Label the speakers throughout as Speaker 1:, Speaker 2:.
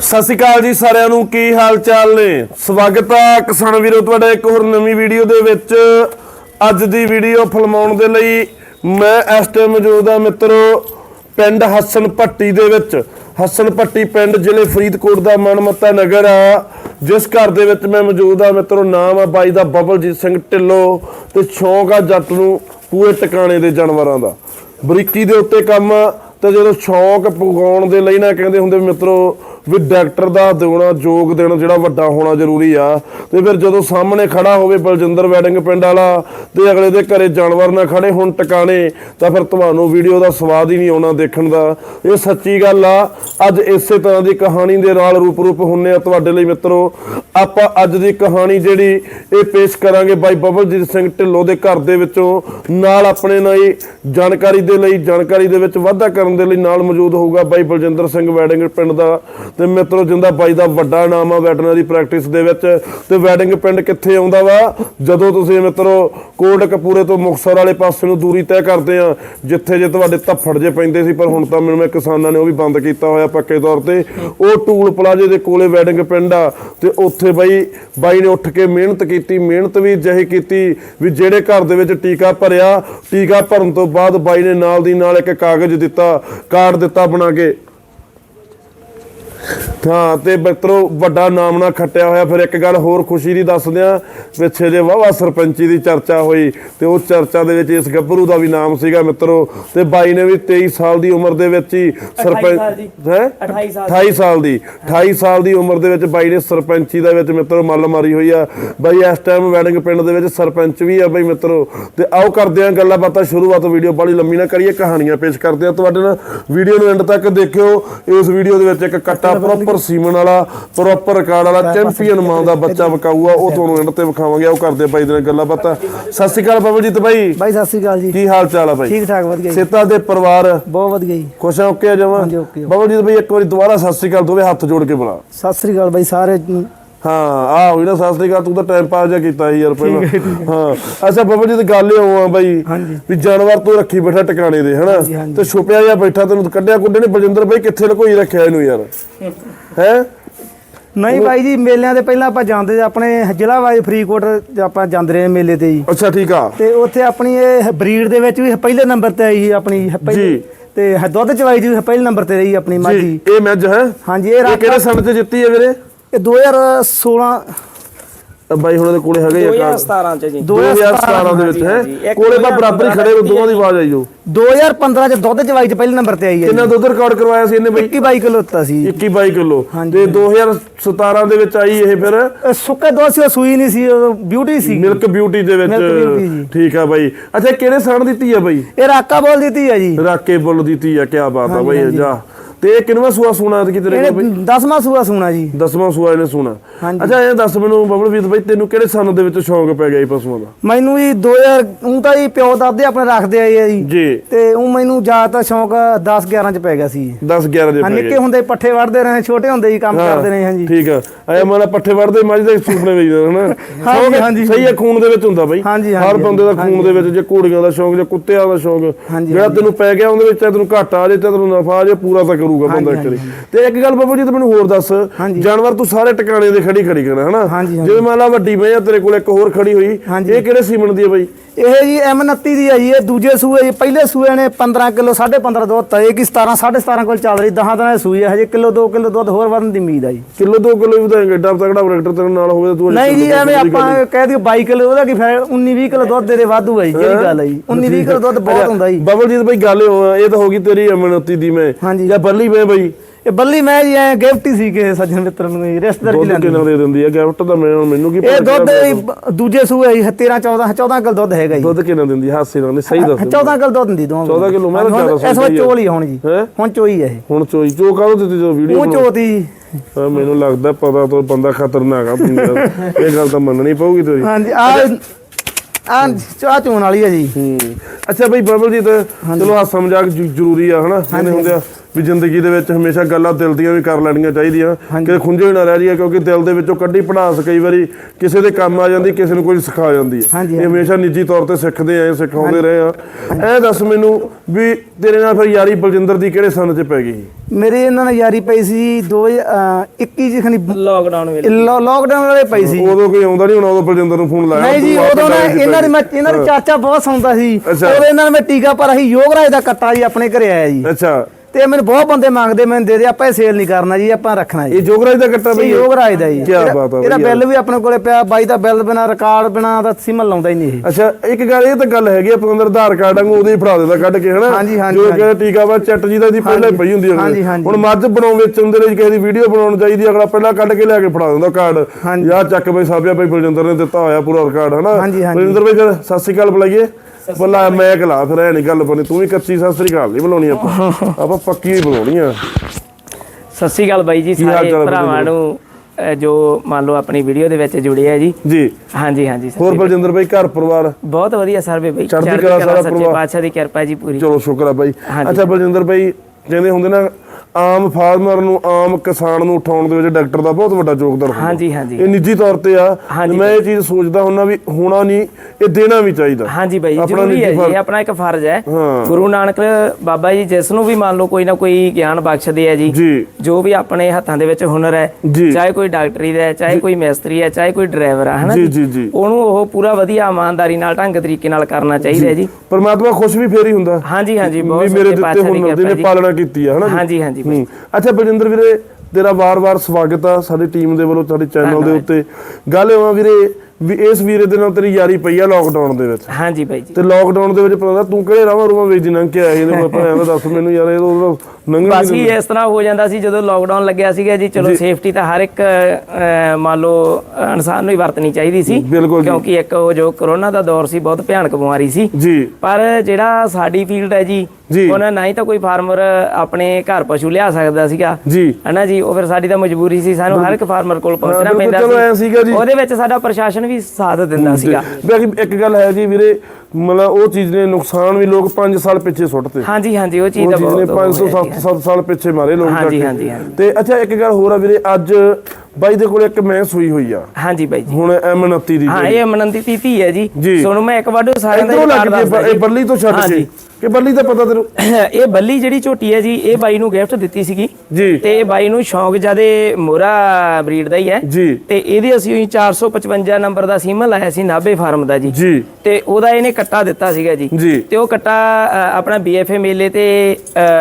Speaker 1: ਸਤਿ ਸ਼੍ਰੀ ਅਕਾਲ ਜੀ ਸਾਰਿਆਂ ਨੂੰ, ਕੀ ਹਾਲ ਚਾਲ ਨੇ? ਸਵਾਗਤ ਆ ਕਿਸਾਨ ਵੀਰੋ, ਤੁਹਾਡਾ ਇੱਕ ਹੋਰ ਨਵੀਂ ਵੀਡੀਓ ਦੇ ਵਿੱਚ। ਅੱਜ ਦੀ ਵੀਡੀਓ ਫਿਲਮਾਉਣ ਦੇ ਲਈ ਮੈਂ ਇਸ ਟਾਈਮ ਮੌਜੂਦ ਹਾਂ ਮਿੱਤਰੋ, ਪਿੰਡ ਹਸਨ ਪੱਟੀ ਦੇ ਵਿੱਚ। ਹਸਨ ਪੱਟੀ ਪਿੰਡ ਜ਼ਿਲ੍ਹੇ ਫਰੀਦਕੋਟ ਦਾ ਮਨਮੱਤਾ ਨਗਰ ਆ। ਜਿਸ ਘਰ ਦੇ ਵਿੱਚ ਮੈਂ ਮੌਜੂਦ ਆ ਮਿੱਤਰੋ, ਨਾਮ ਆ ਬਾਈ ਦਾ ਬਬਲਜੀਤ ਸਿੰਘ ਢਿੱਲੋਂ ਤੇ ਸ਼ੌਂਕ ਆ ਜੱਟ ਨੂੰ ਪੂਰੇ ਟਿਕਾਣੇ ਦੇ ਜਾਨਵਰਾਂ ਦਾ। ਬਰੀਕੀ ਦੇ ਉੱਤੇ ਕੰਮ ਤੇ ਜਦੋਂ ਸ਼ੌਂਕ ਪਗਾਉਣ ਦੇ ਲਈ ਨਾ ਕਹਿੰਦੇ ਹੁੰਦੇ ਵੀ ਮਿੱਤਰੋ ਵੀ ਡਾਕਟਰ ਦਾ ਦੇਣਾ, ਯੋਗ ਦੇਣਾ ਜਿਹੜਾ ਵੱਡਾ ਹੋਣਾ ਜ਼ਰੂਰੀ ਆ। ਤੇ ਫਿਰ ਜਦੋਂ ਸਾਹਮਣੇ ਖੜਾ ਹੋਵੇ ਬਲਜਿੰਦਰ ਵੈਡਿੰਗ ਪਿੰਡ ਵਾਲਾ ਤੇ ਅਗਲੇ ਦੇ ਘਰੇ ਜਾਨਵਰ ਨਾ ਖੜੇ ਹੁਣ ਟਿਕਾਣੇ, ਤਾਂ ਫਿਰ ਤੁਹਾਨੂੰ ਵੀਡੀਓ ਦਾ ਸਵਾਦ ਹੀ ਨਹੀਂ ਆਉਣਾ ਦੇਖਣ ਦਾ। ਇਹ ਸੱਚੀ ਗੱਲ ਆ, ਅੱਜ ਇਸੇ ਤਰ੍ਹਾਂ ਦੀ ਕਹਾਣੀ ਦੇ ਨਾਲ ਰੂਪ ਰੂਪ ਹੁੰਨੇ ਆ ਤੁਹਾਡੇ ਲਈ ਮਿੱਤਰੋ। ਆਪਾਂ ਅੱਜ ਦੀ ਕਹਾਣੀ ਜਿਹੜੀ ਇਹ ਪੇਸ਼ ਕਰਾਂਗੇ ਬਾਈ ਬਬਲਜੀਤ ਸਿੰਘ ਢਿੱਲੋਂ ਦੇ ਘਰ ਦੇ ਵਿੱਚੋਂ। ਨਾਲ ਆਪਣੇ ਨਾਲ ਹੀ ਜਾਣਕਾਰੀ ਦੇ ਲਈ, ਜਾਣਕਾਰੀ ਦੇ ਵਿੱਚ ਵਾਧਾ ਕਰਨ ਦੇ ਲਈ ਨਾਲ ਮੌਜੂਦ ਹੋਊਗਾ ਬਾਈ ਬਲਜਿੰਦਰ ਸਿੰਘ ਵੈਡਿੰਗ ਪਿੰਡ ਦਾ। ਤੇ ਮਿੱਤਰੋ ਜਿੰਦਾ ਬਾਈ ਦਾ ਵੱਡਾ ਨਾਮ ਆ ਵੈਟਰਨਰੀ ਪ੍ਰੈਕਟਿਸ ਦੇ ਵਿੱਚ। ਤੇ ਵੈਡਿੰਗ ਪਿੰਡ ਕਿੱਥੇ ਆਉਂਦਾ ਵਾ? ਜਦੋਂ ਤੁਸੀਂ ਮਿੱਤਰੋ ਕੋਟ ਕਪੂਰੇ ਤੋਂ ਮੁਕਸਰ ਵਾਲੇ ਪਾਸੇ ਨੂੰ ਦੂਰੀ ਤੈਅ ਕਰਦੇ ਆ, ਜਿੱਥੇ ਜੇ ਤੁਹਾਡੇ ਧੱਫੜ ਜੇ ਪੈਂਦੇ ਸੀ, ਪਰ ਹੁਣ ਤਾਂ ਮੈਨੂੰ ਮੈਂ ਕਿਸਾਨਾਂ ਨੇ ਉਹ ਵੀ ਬੰਦ ਕੀਤਾ ਹੋਇਆ ਪੱਕੇ ਤੌਰ ਤੇ। ਉਹ ਟੂਲ ਪਲਾਜੇ ਦੇ ਕੋਲੇ ਵੈਡਿੰਗ ਪਿੰਡ ਆ, ਤੇ ਉੱਥੇ ਬਾਈ ਬਾਈ ਨੇ ਉੱਠ ਕੇ ਮਿਹਨਤ ਕੀਤੀ, ਮਿਹਨਤ ਵੀ ਜਿਹੀ ਕੀਤੀ ਵੀ ਜਿਹੜੇ ਘਰ ਦੇ ਵਿੱਚ ਟੀਕਾ ਭਰਿਆ, ਟੀਕਾ ਭਰਨ ਤੋਂ ਬਾਅਦ ਬਾਈ ਨੇ ਨਾਲ ਦੀ ਨਾਲ ਇੱਕ ਕਾਗਜ਼ ਦਿੱਤਾ, ਕਾਰਡ ਦਿੱਤਾ ਬਣਾ ਕੇ। ਹਾਂ ਤੇ ਮਿੱਤਰੋ ਵੱਡਾ ਨਾਮ ਨਾ ਖੱਟਿਆ ਹੋਇਆ ਫਿਰ ਇੱਕ ਗੱਲ ਹੋਰ ਖੁਸ਼ੀ ਦੀ ਦੱਸ ਦਿਆਂ ਪਿੱਛੇ ਜੇ ਵਾਵਾ ਸਰਪੰਚੀ ਦੀ ਚਰਚਾ ਹੋਈ ਤੇ ਉਹ ਚਰਚਾ ਦੇ ਵਿੱਚ ਇਸ ਗੱਭਰੂ ਦਾ ਵੀ ਨਾਮ ਸੀਗਾ ਮਿੱਤਰੋ ਤੇ ਬਾਈ ਨੇ ਵੀ 23 ਸਾਲ ਦੀ ਉਮਰ ਦੇ ਵਿੱਚ ਹੀ ਸਰਪੰਚ। ਹੈ?
Speaker 2: 28 ਸਾਲ
Speaker 1: 28 ਸਾਲ ਦੀ 28 ਸਾਲ ਦੀ ਉਮਰ ਦੇ ਵਿੱਚ ਬਾਈ ਨੇ ਸਰਪੰਚੀ ਦੇ ਵਿੱਚ ਮਿੱਤਰੋ ਮੱਲ ਮਾਰੀ ਹੋਈ ਆ। ਬਾਈ ਇਸ ਟਾਈਮ ਵੈਡਿੰਗ ਪਿੰਡ ਦੇ ਵਿੱਚ ਸਰਪੰਚ ਵੀ ਆ ਬਾਈ ਮਿੱਤਰੋ ਤੇ ਆਓ ਕਰਦੇ ਆਂ ਗੱਲਾਂ ਬਾਤਾਂ ਸ਼ੁਰੂਆਤ ਵੀਡੀਓ ਬੜੀ ਲੰਮੀ ਨਾ ਕਰੀਏ ਕਹਾਣੀਆਂ ਪੇਸ਼ ਕਰਦੇ ਆ ਤੁਹਾਡੇ ਨਾਲ। ਵੀਡੀਓ ਨੂੰ ਐਂਡ ਤੱਕ ਦੇਖਿਓ ਇਸ ਵੀਡੀਓ ਦੇ ਵਿੱਚ ਇੱਕ ਕੱਟਾ ਪ੍ਰੋਪਰ ਸੀਮਨ ਵਾਲਾ ਪ੍ਰੋਪਰ ਰਿਕਾਰਡ ਵਾਲਾ ਚੈਂਪੀਅਨ ਮਾਂ ਦਾ ਬੱਚਾ ਵਿਕਾਊ ਆ ਉਹ ਤੁਹਾਨੂੰ ਐਂਡ ਤੇ ਵਿਖਾਵਾਂਗੇ ਆਓ ਕਰਦੇ ਬਾਈ ਦੇ ਨਾਲ ਗੱਲਾਂ ਬਾਤਾਂ। ਸਤਿ ਸ਼੍ਰੀ ਅਕਾਲ ਬਬਲਜੀਤ ਬਾਈ।
Speaker 2: ਬਾਈ ਸਤਿ ਸ੍ਰੀ ਅਕਾਲ ਜੀ।
Speaker 1: ਕੀ ਹਾਲ ਚਾਲ ਆ ਬਾਈ?
Speaker 2: ਠੀਕ ਠਾਕ ਵਧੀਆ ਜੀ।
Speaker 1: ਸੇਤਾ ਦੇ ਪਰਿਵਾਰ?
Speaker 2: ਬਹੁਤ ਵਧੀਆ ਜੀ।
Speaker 1: ਖੁਸ਼ ਆ ਓਕੇ ਜਮਾ। ਬਬਲਜੀਤ ਬਾਈ ਇੱਕ ਵਾਰੀ ਦੁਬਾਰਾ ਸਤਿ ਸ਼੍ਰੀ ਅਕਾਲ ਦੋਵੇਂ ਹੱਥ ਜੋੜ ਕੇ ਬੁਲਾ
Speaker 2: ਸਤਿ ਸ੍ਰੀ ਅਕਾਲ ਬਾਈ ਸਾਰੇ।
Speaker 1: ਹਾਂ ਆ ਹੋਈ ਨਾ ਸਤਿ ਸ੍ਰੀ ਅਕਾਲ ਤੂੰ ਤਾਂ ਟਾਈਮ ਪਾਸ ਜਿਹਾ ਕੀਤਾ ਸੀ ਯਾਰ ਪਹਿਲਾਂ। ਹਾਂ ਅੱਛਾ ਬਬਲਜੀਤ ਗੱਲ ਇਹ ਹੋਆ ਬਾਈ। ਵੀ ਜਾਨਵਰ ਤੂੰ ਰੱਖੀ ਬੈਠਾ ਟਿਕਾਣੇ ਦੇ ਹਨਾ। ਤੇ ਛੁਪਿਆ ਜਿਹਾ ਬੈਠਾ ਤੈਨੂੰ ਕੱਢਿਆ ਕੁੱਡੇ ਨੇ ਬਲਜਿੰਦਰ ਬਾਈ ਕਿੱਥੇ ਲਕੋਈ ਰੱਖਿਆ ਇਹਨੂੰ ਯਾਰ? ਹੈ?
Speaker 2: ਨਹੀਂ ਬਾਈ ਜੀ ਮੇਲਿਆਂ ਦੇ ਪਹਿਲਾਂ ਆਪਾਂ ਜਾਂਦੇ ਸੀ ਆਪਣੇ ਜ਼ਿਲ੍ਹਾ ਵਾਈ ਫਰੀਦਕੋਟ ਤੇ ਆਪਾਂ ਜਾਂਦੇ ਰਹੇ ਮੇਲੇ ਤੇ ਜੀ।
Speaker 1: ਅੱਛਾ ਠੀਕ ਆ।
Speaker 2: ਤੇ ਉੱਥੇ ਆਪਣੀ ਇਹ ਬਰੀਡ ਦੇ ਵਿੱਚ ਵੀ ਪਹਿਲੇ ਨੰਬਰ ਤੇ ਆਈ ਸੀ ਆਪਣੀ ਪਹਿਲੇ-
Speaker 1: ਜੀ।
Speaker 2: ਤੇ ਦੁੱਧ ਚਵਾਈ ਦੀ ਵੀ ਪਹਿਲੇ ਨੰਬਰ ਤੇ ਰਹੀ ਆਪਣੀ ਮਾਝੀ।
Speaker 1: ਜੀ ਇਹ ਮੈਚ ਹੈ?
Speaker 2: ਹਾਂਜੀ ਇਹ
Speaker 1: ਕਿਹੜੇ ਸੰਨ ਤੇ ਜਿੱਤੀ ਹੈ ਵੀਰੇ?
Speaker 2: ਇਹ 2016
Speaker 1: ਆ ਬਾਈ ਹੁਣਾਂ ਦੇ ਕੋਲੇ ਹੈਗੇ ਆ ਕਾਰਡ
Speaker 3: 2017 ਚ ਜੀ।
Speaker 1: 2017 ਦੇ ਵਿੱਚ ਹੈ। ਕੋਲੇ ਤਾਂ ਬਰਾਬਰ ਹੀ ਖੜੇ ਹੋ ਦੋਵਾਂ ਦੀ ਆਵਾਜ਼ ਆਈ ਜੋ
Speaker 2: 2015 ਚ ਦੁੱਧ ਚਵਾਈ ਚ ਪਹਿਲੇ ਨੰਬਰ ਤੇ ਆਈ ਹੈ
Speaker 1: ਕਿੰਨਾ ਦੁੱਧ ਰਿਕਾਰਡ ਕਰਵਾਇਆ ਸੀ ਇਹਨੇ ਬਾਈ?
Speaker 2: 21 ਬਾਈ ਕਿਲੋ ਦਿੱਤਾ ਸੀ
Speaker 1: 21 22 ਕਿਲੋ। ਤੇ 2017 ਦੇ ਵਿੱਚ ਆਈ ਇਹ ਫਿਰ?
Speaker 2: ਸੁੱਕੇ ਦੁੱਧ ਸੀ ਉਹ ਸੂਈ ਨਹੀਂ ਸੀ ਉਹ ਬਿਊਟੀ ਸੀ।
Speaker 1: ਮਿਲਕ ਬਿਊਟੀ ਦੇ ਵਿੱਚ। ਠੀਕ ਆ ਬਾਈ। ਅੱਛਾ ਕਿਹੜੇ ਸਾਣ ਦਿੱਤੀ ਆ ਬਾਈ?
Speaker 2: ਇਹ ਰਾਕਾ ਬੋਲ ਦਿੱਤੀ ਹੈ ਜੀ।
Speaker 1: ਰਾਕੇ ਬੁੱਲ ਦਿੱਤੀ ਆ ਕੀ ਬਾਤ ਆ ਬਾਈ। ਜਾ। ਤੇ ਇਹ ਕਿੰਨਵਾ ਸੂਆ ਸੁਣਾ ਤੇ ਕਿਤੇ
Speaker 2: ਇਹਨੇ
Speaker 1: ਬਾਈ?
Speaker 2: 10ਵਾਂ ਸੂਆ ਸੁਣਾ ਜੀ।
Speaker 1: ਦਸਵਾਂ ਸੂਆ ਇਹਨੇ ਸੁਣਾ। ਅੱਛਾ ਇਹ ਦੱਸ ਮੈਨੂੰ ਬਬਲਵੀਰ ਬਾਈ ਤੈਨੂੰ ਕਿਹੜੇ ਸਾਲ ਦੇ ਵਿੱਚ ਸ਼ੌਂਕ ਪੈ ਗਿਆ ਇਹ ਪਸ਼ੂਆਂ ਦਾ?
Speaker 2: ਮੈਨੂੰ ਜੀ 2000 ਉਹ ਤਾਂ ਜੀ ਪਿਓ ਦਾਦੇ ਆਪਣੇ ਰੱਖਦੇ ਆਏ ਆ ਜੀ
Speaker 1: ਜੀ।
Speaker 2: ਤੇ ਉਹ ਮੈਨੂੰ ਜ਼ਿਆਦਾਤਰ ਸ਼ੌਂਕ 10 11 ਚ ਪੈ ਗਿਆ ਸੀ।
Speaker 1: 10 11 ਦੇ ਪੈ
Speaker 2: ਨਿੱਕੇ
Speaker 1: ਗਏ
Speaker 2: ਹੁੰਦੇ ਪੱਠੇ ਵੜਦੇ ਰਹੇ ਛੋਟੇ ਹੁੰਦੇ ਹੀ ਕੰਮ ਕਰਦੇ ਰਹੇ ਹਾਂ ਜੀ
Speaker 1: ਠੀਕ ਆ। ਐ ਮਾਨਾ ਪੱਠੇ ਵੜਦੇ ਮੱਝ ਦੇ ਸੁਪਨੇ ਵੇਚਦੇ ਹਨਾ?
Speaker 2: ਹਾਂਜੀ, ਹਾਂਜੀ।
Speaker 1: ਸਹੀ ਹੈ ਖੂਨ ਦੇ ਵਿੱਚ ਹੁੰਦਾ ਬਾਈ। ਹਰ ਬੰਦੇ ਦਾ ਖੂਨ ਦੇ ਵਿੱਚ ਜੇ ਘੋੜੀਆਂ ਦਾ ਸ਼ੌਂਕ ਜੇ ਕੁੱਤਿਆਂ ਦਾ ਸ਼ੌਂਕ ਜਿਹੜਾ ਤੈਨੂੰ ਪੈ ਗਿਆ ਉਹਦੇ ਵਿੱਚ ਤੈਨੂੰ ਘਾਟਾ ਆ ਜੇ ਤੈਨੂੰ ਨਫਾ ਆ ਜੇ ਪੂਰਾ ਤਾਂ ਕਰੂਗਾ ਬੰਦਾ
Speaker 2: ਹਾਂਜੀ,
Speaker 1: ਕਰੀ ਤੇ ਇੱਕ ਗੱਲ ਬਾਬੂ ਜੀ ਤੇ ਮੈਨੂੰ ਹੋਰ ਦੱਸ। ਜਾਨਵਰ ਤੂੰ ਸਾਰੇ ਟਿਕਾਣੇ ਦੇ ਖੜੀ ਖੜੀ ਕਰਨਾ ਹਨਾ। ਜਿਵੇਂ ਮੰਨ ਲਾ ਵੱਡੀ ਮੈਂ ਤੇਰੇ ਕੋਲ ਇੱਕ ਹੋਰ ਖੜੀ ਹੋਈ। ਇਹ ਕਿਹੜੇ ਸੀਮਨ ਦੀ ਹੈ ਬਾਈ
Speaker 2: ਇਹ ਜੀ M29 ਦੀ ਹੈ ਜੀ ਇਹ ਦੂਜੇ ਸੂਏ ਜੀ ਪਹਿਲੇ ਸੂਏ ਨੇ 15 ਕਿਲੋ 15.5 ਦੁੱਧ ਇਹ ਕੀ 17 17.5 ਕੋਲ ਚੱਲ ਰਹੀ 10 ਦਿਨਾਂ ਦੀ ਸੂਈ ਹੈ ਹਜੇ ਕਿਲੋ 2 ਕਿਲੋ ਦੁੱਧ ਹੋਰ ਵਧਣ ਦੀ ਉਮੀਦ ਆ ਜੀ।
Speaker 1: ਕਿਲੋ 2 ਕਿਲੋ ਵੀ ਤਾਂ ਐਡਾ ਤਗੜਾ ਟਰੈਕਟਰ ਤੇਰੇ ਨਾਲ ਹੋਵੇ ਤਾਂ
Speaker 2: ਨਹੀਂ ਜੀ ਐਵੇਂ ਆਪਾਂ ਕਹਿ ਦਿਓ 22 ਕਿਲੋ ਉਹਦਾ ਕੀ ਫਾਇਦਾ? 19 20 ਕਿਲੋ ਦੁੱਧ ਦੇ ਦੇ ਵਾਧੂ ਹੈ ਜੀ ਜਿਹੜੀ ਗੱਲ ਹੈ ਜੀ। 19 20 ਕਿਲੋ ਦੁੱਧ ਬਹੁਤ ਹੁੰਦਾ ਜੀ।
Speaker 1: ਬਬਲਜੀਤ ਬਾਈ ਗੱਲ ਇਹ ਹੋ- ਤਾਂ ਹੋ ਗਈ ਤੇਰੀ ਅਮਨਤੀ ਦੀ ਮੈਂ। ਜਾਂ ਬੱਲੀ ਮੈਂ ਬਾਈ।
Speaker 2: ਇਹ ਬੱਲੀ ਮੈਂ ਜੀ ਐ ਗਿਫਟ ਹੀ ਸੀ ਕਿਸੇ ਸੱਜਣ ਮਿੱਤਰ ਨੂੰ ਜੀ ਰਿਸ਼ਤੇਦਾਰ ਜੀ
Speaker 1: ਦੁੱਧ
Speaker 2: ਲੈਂਦੇ
Speaker 1: ਕਿੰਨਾ ਦੇ ਦਿੰਦੀ ਹੈ ਗਿਫਟ ਤਾਂ ਮੈਂ ਮੈਨੂੰ ਕੀ
Speaker 2: ਇਹ ਦੁੱਧ
Speaker 1: ਕਿਹੜਾ
Speaker 2: ਬ- ਦੂਜੇ ਸੂਏ ਜੀ 13 14 14 ਕਿਲੋ ਦੁੱਧ ਹੈਗਾ ਜੀ।
Speaker 1: ਦੁੱਧ ਕਿੰਨਾ ਦਿੰਦੀ? ਹੈ? ਹਾਸੇ ਨਾਲ ਨਹੀਂ ਸਹੀ ਦੱਸ
Speaker 2: 14 ਕਿਲੋ ਦੁੱਧ ਦਿੰਦੀ ਦੋਵਾਂ
Speaker 1: 14 ਕਿਲੋ। ਮੈਂ ਤਾਂ
Speaker 2: ਹੁਣ
Speaker 1: ਜ਼ਿਆਦਾ
Speaker 2: ਇਸ ਵਾਰ
Speaker 1: ਆ।
Speaker 2: ਚੋਲ ਹੀ ਹੁਣ ਜੀ।
Speaker 1: ਹੈਂ?
Speaker 2: ਹੁਣ ਚੋਈ ਹੈ ਇਹ।
Speaker 1: ਹੁਣ ਚੋਈ। ਚੋ ਕਾਹਦੋਂ ਦਿੱਤੀ ਜੋ ਵੀਡੀਓ
Speaker 2: ਉਹ ਚੋਤੀ। ਜੀ
Speaker 1: ਹਾਂ, ਮੈਨੂੰ ਲੱਗਦਾ ਪਤਾ ਤੋਂ ਬੰਦਾ ਖਤਰਨਾਕ ਆ ਪਿੰਡ ਇਹ ਗੱਲ ਤਾਂ ਮੰਨਣੀ ਪਊਗੀ ਤੇਰੀ।
Speaker 2: ਹਾਂਜੀ ਆ ਆ ਚਾਹ ਚੋਣ ਵਾਲੀ ਹੈ ਜੀ।
Speaker 1: ਹੂੰ। ਅੱਛਾ ਬਈ ਬਬਲਜੀਤ ਚਲੋ ਮਜ਼ਾਕ ਜ- ਜ਼ਰੂਰੀ ਆ ਹਨਾ? ਕਹਿੰਦੇ ਹੁੰਦੇ ਆ। ਵੀ ਜ਼ਿੰਦਗੀ ਦੇ ਵਿੱਚ ਹਮੇਸ਼ਾ ਗੱਲਾਂ ਦਿਲ ਦੀਆਂ ਵੀ ਕਰ ਲੈਣੀਆਂ ਚਾਹੀਦੀਆਂ। ਕਿ ਖੁੰਝੇ ਨਾ ਰਹਿ ਜਾਈਏ ਕਿਉਂਕਿ ਦਿਲ ਦੇ ਵਿੱਚੋਂ ਕੱਢੀ ਪੜਾਸ ਕਈ ਵਾਰੀ ਕਿਸੇ ਦੇ ਕੰਮ ਆ ਜਾਂਦੀ ਕਿਸੇ ਨੂੰ ਕੋਈ ਸਿਖਾ ਜਾਂਦੀ ਹੈ। ਇਹ ਹਮੇਸ਼ਾ ਨਿੱਜੀ ਤੌਰ ਤੇ ਸਿੱਖਦੇ ਆਏ ਸਿਖਾਉਂਦੇ ਰਹੇ ਆ। ਇਹ ਦੱਸ ਮੈਨੂੰ ਵੀ ਤੇਰੇ ਨਾਲ ਫਿਰ ਯਾਰੀ ਬਲਜਿੰਦਰ ਦੀ ਕਿਹੜੇ ਸੰਨ 'ਚ ਪੈ ਗਈ?
Speaker 2: ਮੇਰੇ ਇਹਨਾਂ ਨਾਲ ਯਾਰੀ ਪਈ ਸੀ 2021 ਚ ਖਣੀ
Speaker 3: ਲੋਕਡਾਊਨ ਵੇਲੇ।
Speaker 2: ਲੋਕਡਾਊਨ ਵਾਲੇ ਪਈ ਸੀ।
Speaker 1: ਉਦੋਂ ਕੋਈ ਆਉਂਦਾ ਨਹੀਂ ਹੁਣ ਉਦੋਂ ਬਲਜਿੰਦਰ ਨੂੰ ਫੋਨ ਲਾਇਆ
Speaker 2: ਨਹੀਂ ਜੀ ਉਦੋਂ ਨਾ ਇਹਨਾਂ ਦੀ ਮੈਂ। ਇਹਨਾਂ ਦੇ ਚਾਚਾ ਬਹੁਤ ਸੌਂਦਾ ਸੀ। ਉਦੋਂ ਇਹਨਾਂ ਨੇ ਮੈਂ ਟੀਕਾ ਪਰ ਅਸੀਂ ਯੋਗਰਾਜ ਦਾ ਕੱਟਾ ਜੀ ਆਪਣੇ ਘਰੇ ਆਇਆ ਜੀ।
Speaker 1: ਅੱਛਾ।
Speaker 2: ਤੇ ਮੈਨੂੰ ਬਹੁਤ ਬੰਦੇ ਮੰਗਦੇ ਮੈਨੂੰ ਦੇ ਦੇ ਆਪਾਂ ਇਹ ਸੇਲ ਨਹੀਂ ਕਰਨਾ ਜੀ ਆਪਾਂ ਰੱਖਣਾ ਜੀ।
Speaker 1: ਇਹ ਜੋਗਰਾਜ ਦਾ ਕੱਟਾ
Speaker 2: ਇਹ
Speaker 1: ਬਈ
Speaker 2: ਯੋਗਰਾਜ ਦਾ ਜੀ।
Speaker 1: ਕੀ
Speaker 2: ਇਹਦਾ-
Speaker 1: ਬਾਤ ਆ
Speaker 2: ਇਹਦਾ ਬਿੱਲ ਵੀ ਆਪਣੇ ਕੋਲੇ ਪਿਆ ਬਾਈ ਦਾ ਬਿੱਲ ਬਿਨਾ ਰਿਕਾਰਡ ਬਿਨਾ ਦਾ ਸਿਮਲ ਲਾਉਂਦਾ ਹੀ ਨਹੀਂ ਇਹ।
Speaker 1: ਅੱਛਾ ਇੱਕ ਗੱਲ ਇਹ ਤਾਂ ਗੱਲ ਹੈਗੀ ਆ ਪਤੰਦਰ ਆਧਾਰ ਕਾਰਡ ਵਾਂਗੂ ਉਹਦੇ ਹੀ ਫੜਾ ਦੇਦਾ ਕੱਢ ਕੇ ਹਨਾ?
Speaker 2: ਹਾਂਜੀ, ਹਾਂਜੀ,
Speaker 1: ਜੋ। ਕਿ ਟੀਕਾ ਵਾ ਚੱਟ ਜੀ ਦਾ ਦੀ ਪਹਿਲਾਂ ਹੀ ਪਈ ਹੁੰਦੀ
Speaker 2: ਹਾਂਜੀ।
Speaker 1: ਹੁਣ ਮੱਝ ਬਣਾਉ ਵੇਚਣ ਦੇ ਲਈ ਕਿਸੇ ਦੀ ਵੀਡੀਓ ਬਣਾਉਣ ਚਾਹੀਦੀ ਅਗਲਾ ਪਹਿਲਾਂ ਕੱਢ ਕੇ ਲਿਆ ਕੇ ਫੜਾ ਦਿੰਦਾ ਕਾਰਡ
Speaker 2: ਹਾਂਜੀ।
Speaker 1: ਯਾ ਚੱਕ ਬਈ ਸਾਬਿਆ ਬਈ ਬਲਜਿੰਦਰ ਨੇ ਦਿੱਤਾ ਹੋਇਆ ਪੂਰਾ ਰਿਕਾਰਡ ਹਨਾ। ਬਲਜਿੰਦਰ ਬਈ ਸਤਿ ਸ਼੍ਰੀ ਅਕਾਲ ਬੁਲਾਈਏ। ਬੱਲਾ ਮੈਂ ਕਲਾ ਫਿਰ ਐ ਨਹੀਂ ਗੱਲ ਬਣੀ ਤੂੰ ਵੀ ਕੱਚੀ ਸਤਿ ਸ਼੍ਰੀ ਅਕਾਲ ਨਹੀਂ ਬੁਲਾਉਣੀ ਆਪਾਂ। ਆਪਾਂ ਪੱਕੀ ਹੀ ਬੁਲਾਉਣੀ ਆ?
Speaker 3: ਸਤਿ ਸ਼੍ਰੀ ਅਕਾਲ ਬਾਈ ਜੀ ਸਾਰੇ
Speaker 1: ਚਾਲ
Speaker 3: ਭਰਾਵਾਂ? ਨੂੰ? ਜੋ ਮੰਨ ਲਓ ਆਪਣੀ ਵੀਡੀਓ ਦੇ ਵਿੱਚ ਜੁੜੇ ਆ ਜੀ।
Speaker 1: ਜੀ।
Speaker 3: ਹਾਂਜੀ ਹਾਂਜੀ ਸਰ
Speaker 1: ਹੋਰ ਬਲਜਿੰਦਰ ਬਈ ਘਰ ਪਰਿਵਾਰ?
Speaker 3: ਬਹੁਤ ਵਧੀਆ ਸਰਵੇ ਬਾਈ।
Speaker 1: ਚੜ੍ਹਦੀ ਕਲਾ ਸਾਰਾ
Speaker 3: ਸੱਚੇ
Speaker 1: ਪਰਿਵਾਰ।
Speaker 3: ਪਾਤਸ਼ਾਹ ਦੀ ਕਿਰਪਾ ਜੀ ਪੂਰੀ।
Speaker 1: ਚਲੋ ਸ਼ੁਕਰ ਆ ਬਾਈ।
Speaker 3: ਹਾਂਜੀ।
Speaker 1: ਅੱਛਾ ਬਲਜਿੰਦਰ ਬਾਈ ਕਹਿੰਦੇ ਹੁੰਦੇ ਨਾ ਆਮ ਫਾਰਮਰ ਨੂੰ ਆਮ ਕਿਸਾਨ ਨੂੰ ਉਠਾਉਣ ਦੇ ਵਿੱਚ ਡਾਕਟਰ ਦਾ ਬਹੁਤ ਵੱਡਾ ਯੋਗਦਾਨ ਹੁੰਦਾ।
Speaker 3: ਹਾਂਜੀ ਹਾਂਜੀ।
Speaker 1: ਇਹ ਨਿੱਜੀ ਤੌਰ ਤੇ ਆ। ਮੈਂ ਇਹ ਚੀਜ਼ ਸੋਚਦਾ ਹੁੰਦਾ ਵੀ ਹੋਣਾ ਨਹੀਂ ਇਹ ਦੇਣਾ ਵੀ ਚਾਹੀਦਾ।
Speaker 3: ਹਾਂਜੀ ਬਾਈ ਜ਼ਰੂਰੀ ਹੈ। ਇਹ ਆਪਣਾ ਇੱਕ ਫਰਜ਼ ਹੈ। ਗੁਰੂ ਨਾਨਕ ਬਾਬਾ ਜੀ ਜਿਸ ਨੂੰ ਵੀ ਮੰਨ ਲਓ ਕੋਈ ਨਾ ਕੋਈ ਗਿਆਨ ਬਖਸ਼ਦੇ ਆ ਜੀ
Speaker 1: ਜੀ।
Speaker 3: ਵੀ ਆਪਣੇ ਹੱਥਾਂ ਦੇ ਵਿੱਚ ਹੁਨਰ ਹੈ। ਚਾਹੇ ਕੋਈ ਡਾਕਟਰੀ ਦਾ ਹੈ ਚਾਹੇ ਕੋਈ ਮਿਸਤਰੀ ਹੈ ਚਾਹੇ ਕੋਈ ਡਰਾਈਵਰ ਹੈ ਹਨਾ
Speaker 1: ਜੀ ਜੀ? ਜੀ
Speaker 3: ਉਹਨੂੰ ਉਹ ਪੂਰਾ ਵਧੀਆ ਇਮਾਨਦਾਰੀ ਨਾਲ ਢੰਗ ਤਰੀਕੇ ਨਾਲ ਕਰਨਾ ਚਾਹੀਦਾ ਜੀ।
Speaker 1: ਪਰਮਾਤਮਾ ਖੁਸ਼ ਵੀ ਫੇਰ ਹੀ ਹੁੰਦਾ।
Speaker 3: ਹਾਂਜੀ ਹਾਂਜੀ ਬਹੁਤ
Speaker 1: ਮੇਰੇ ਦਿੱਤੇ ਹੁਨਰ ਦੀ ਪਾਲਣਾ ਕੀਤੀ ਆ ਹਨਾ?
Speaker 3: ਹਾਂਜੀ ਹਾਂਜੀ ਬਾਈ।
Speaker 1: ਅੱਛਾ ਬਲਜਿੰਦਰ ਵੀਰੇ ਤੇਰਾ ਵਾਰ-ਵਾਰ ਸਵਾਗਤ ਆ ਸਾਡੀ ਟੀਮ ਦੇ ਵੱਲੋਂ ਸਾਡੇ ਚੈਨਲ ਦੇ ਉੱਤੇ ਗੱਲ ਇਹ ਆ ਵੀਰੇ ਵੀ ਇਸ ਵੀਰੇ ਦੇ ਨਾਲ ਤੇਰੀ ਯਾਰੀ ਪਈ ਆ ਲੋਕਡਾਊਨ ਦੇ ਵਿੱਚ।
Speaker 3: ਹਾਂਜੀ ਬਾਈ ਜੀ।
Speaker 1: ਤੇ ਲੋਕਡਾਊਨ ਦੇ ਵਿੱਚ ਪਤਾ ਤੂੰ ਕਿਹੜੇ ਰਾਵਾਂ ਰੂਵਾਂ ਵੇਚਦੀ ਲੰਘ ਕੇ ਸੀ ਇਹਦੇ ਕੋਲ ਐਵੇਂ ਦੱਸ ਮੈਨੂੰ ਯਾਰ ਇਹ ਉਹ ਨੰਗਣ
Speaker 3: ਬਸ ਹੀ ਇਸ ਤਰ੍ਹਾਂ ਹੋ ਜਾਂਦਾ ਸੀ ਜਦੋਂ ਲੋਕਡਾਊਨ ਲੱਗਿਆ ਸੀਗਾ ਜੀ ਚਲੋ ਸੇਫਟੀ ਤਾਂ ਹਰ ਇੱਕ ਮੰਨ ਲਓ ਇਨਸਾਨ ਨੂੰ ਹੀ ਵਰਤਣੀ ਚਾਹੀਦੀ ਸੀ। ਕਿਉਂਕਿ ਇੱਕ ਉਹ ਜੋ ਕਰੋਨਾ ਦਾ ਦੌਰ ਸੀ ਬਹੁਤ ਭਿਆਨਕ ਬਿਮਾਰੀ ਸੀ।
Speaker 1: ਜੀ।
Speaker 3: ਪਰ ਜਿਹੜਾ ਸਾਡੀ ਫੀਲਡ ਹੈ ਜੀ। ਉਹਨਾਂ ਨਾ ਹੀ ਤਾਂ ਕੋਈ ਫਾਰਮਰ ਆਪਣੇ ਘਰ ਪਸ਼ੂ ਲਿਆ ਸਕਦਾ ਸੀਗਾ।
Speaker 1: ਜੀ।
Speaker 3: ਹਨਾ ਜੀ ਉਹ ਫਿਰ ਸਾਡੀ ਤਾਂ ਮਜਬੂਰੀ ਸੀ ਸਾਨੂੰ ਹਰ ਇੱਕ ਫਾਰਮਰ ਕੋਲ ਪਹੁੰਚਣਾ ਪੈਂਦਾ
Speaker 1: ਜੀ।
Speaker 3: ਉਹਦੇ ਵਿੱਚ ਸਾਡਾ ਪ੍ਰਸ਼ਾਸਨ ਵੀ ਸਾਥ ਦਿੰਦਾ ਸੀਗਾ
Speaker 1: ਬਾਕੀ ਇੱਕ ਗੱਲ ਹੈ ਜੀ ਵੀਰੇ ਮਤਲਬ ਉਹ ਚੀਜ਼ ਨੇ ਨੁਕਸਾਨ ਵੀ ਲੋਕ 5 ਸਾਲ ਪਿੱਛੇ ਸੁੱਟਤੇ
Speaker 3: ਹਾਂਜੀ ਹਾਂਜੀ ਉਹ ਚੀਜ਼ ਦਾ
Speaker 1: ਚੀਜ਼ ਨੇ
Speaker 3: ਬਹੁਤ
Speaker 1: 500
Speaker 3: ਉਹ ਹੈ ਜੀ।
Speaker 1: 7 ਸਾਲ ਪਿੱਛੇ ਮਾਰੇ ਲੋਕ
Speaker 3: ਹਾਂਜੀ। ਹਾਂਜੀ
Speaker 1: ਤੇ ਅੱਛਾ ਇੱਕ ਗੱਲ ਹੋਰ ਆ ਵੀਰੇ ਅੱਜ ਬਾਈ ਦੇ ਕੋਲ ਇੱਕ ਮੈਂ ਸੂਈ ਹੋਈ ਆ
Speaker 3: ਹਾਂਜੀ ਬਾਈ ਜੀ
Speaker 1: ਹੁਣ M29 ਦੀ
Speaker 3: ਹਾਂ ਇਹ ਮਨੰਦੀ ਤੀਤੀ ਹੈ
Speaker 1: ਜੀ।
Speaker 3: ਸੋਨੂੰ ਮੈਂ ਇੱਕ ਵਾਰ ਸਾਰਿਆਂ ਦਾ
Speaker 1: ਇਹ। ਬੱਲੀ ਤੋਂ ਛੱਡ ਕੇ। ਕਿ ਬੱਲੀ ਦਾ ਪਤਾ ਤੈਨੂੰ?
Speaker 3: ਇਹ ਬੱਲੀ ਜਿਹੜੀ ਝੋਟੀ ਹੈ ਜੀ ਇਹ ਬਾਈ ਨੂੰ ਗਿਫਟ ਦਿੱਤੀ ਸੀਗੀ।
Speaker 1: ਜੀ।
Speaker 3: ਤੇ ਬਾਈ ਨੂੰ ਸ਼ੌਂਕ ਜਿਆਦੇ ਮੋਰਾ ਬਰੀਡ ਦਾ ਹੀ ਹੈ।
Speaker 1: ਜੀ।
Speaker 3: ਤੇ ਇਹਦੇ ਅਸੀਂ ਉਹੀ 455 ਨੰਬਰ ਦਾ ਸੀਮਨ ਲਾਇਆ ਸੀ ਨਾਭੇ ਫਾਰਮ ਦਾ ਜੀ।
Speaker 1: ਜੀ।
Speaker 3: ਤੇ ਉਹਦਾ ਇਹਨੇ ਕੱਟਾ ਦਿੱਤਾ ਸੀਗਾ ਜੀ। ਤੇ ਉਹ ਕੱਟਾ ਆਪਣਾ ਬੀਐਫਏ ਮੇਲੇ ਤੇ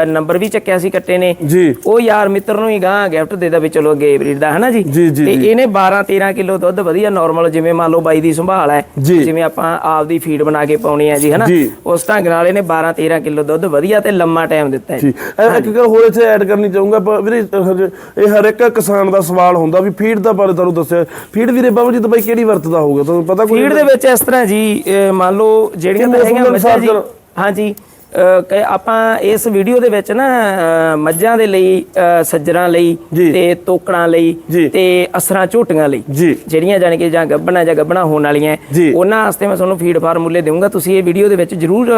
Speaker 3: ਨੰਬਰ ਵੀ ਚੱਕਿਆ ਸੀ ਕੱਟੇ ਨੇ।
Speaker 1: ਜੀ।
Speaker 3: ਉਹ ਯਾਰ ਮਿੱਤਰ ਨੂੰ ਹੀ ਗਾਂ ਗਿਫਟ ਦੇਦਾ ਵੀ ਚਲੋ ਗੇ ਬਰੀਡ ਦਾ ਹਨਾ ਜੀ? ਤੇ। ਇਹਨੇ 12 13 ਕਿਲੋ ਦੁੱਧ ਵਧੀਆ ਨਾਰਮਲ ਜਿਵੇਂ ਮੰਨ ਲਓ ਬਾਈ ਦੀ ਸੰਭਾਲ ਹੈ। ਜਿਵੇਂ ਆਪਾਂ ਆਪਦੀ ਫੀਡ ਬਣਾ ਕੇ ਪਾਉਣੀ ਹੈ ਜੀ ਹਨਾ। ਉਸ ਢੰਗ ਨਾਲ ਇਹਨੇ 12 13 ਕਿਲੋ ਦੁੱਧ ਵਧੀਆ ਤੇ ਲੰਮਾ ਟਾਈਮ ਦਿੱਤਾ ਹੈ
Speaker 1: ਜੀ ਇਹ ਇੱਕ ਗੱਲ ਹੋਰ ਇੱਥੇ ਐਡ ਕਰਨੀ ਚਾਹੂੰਗਾ ਪਰ ਵੀਰੇ ਇਹ ਹਰ ਇੱਕ ਕਿਸਾਨ ਦਾ ਸਵਾਲ ਹੁੰਦਾ ਵੀ ਫੀਡ ਦਾ ਬਾਰੇ ਤੁਹਾਨੂੰ ਦੱਸਿਆ। ਫੀਡ ਵੀਰੇ ਬਾਬੂ ਜੀ ਬਾਈ ਕਿਹੜੀ ਵਰਤਦਾ ਹੋਊਗਾ? ਤੁਹਾਨੂੰ ਪਤਾ ਕੋਈ
Speaker 3: ਫੀਡ ਦੇ ਵਿੱਚ ਇਸ ਤਰ੍ਹਾਂ ਜੀ ਮੰਨ ਲਓ ਜਿਹੜੀਆਂ ਤਾਂ ਹੈਗੀਆਂ ਜੀ। ਹਾਂਜੀ। ਕਿ ਆਪਾਂ ਇਸ ਵੀਡੀਓ ਦੇ ਵਿੱਚ ਨਾ ਮੱਝਾਂ ਦੇ ਲਈ ਸੱਜਰਾਂ ਲਈ। ਤੇ ਤੋਕੜਾਂ ਲਈ। ਤੇ ਅਸਰਾਂ ਝੋਟੀਆਂ ਲਈ ਜਿਹੜੀਆਂ ਜਾਣੀ ਕਿ ਜਾਂ ਗੱਬਣਾ ਜਾਂ ਗੱਬਣਾ ਹੋਣ ਵਾਲੀਆਂ। ਉਹਨਾਂ ਵਾਸਤੇ ਮੈਂ ਤੁਹਾਨੂੰ ਫੀਡ ਫਾਰਮੂਲੇ ਦੇਵਾਂਗਾ ਤੁਸੀਂ ਇਹ ਵੀਡੀਓ ਦੇ ਵਿੱਚ ਜਰੂਰ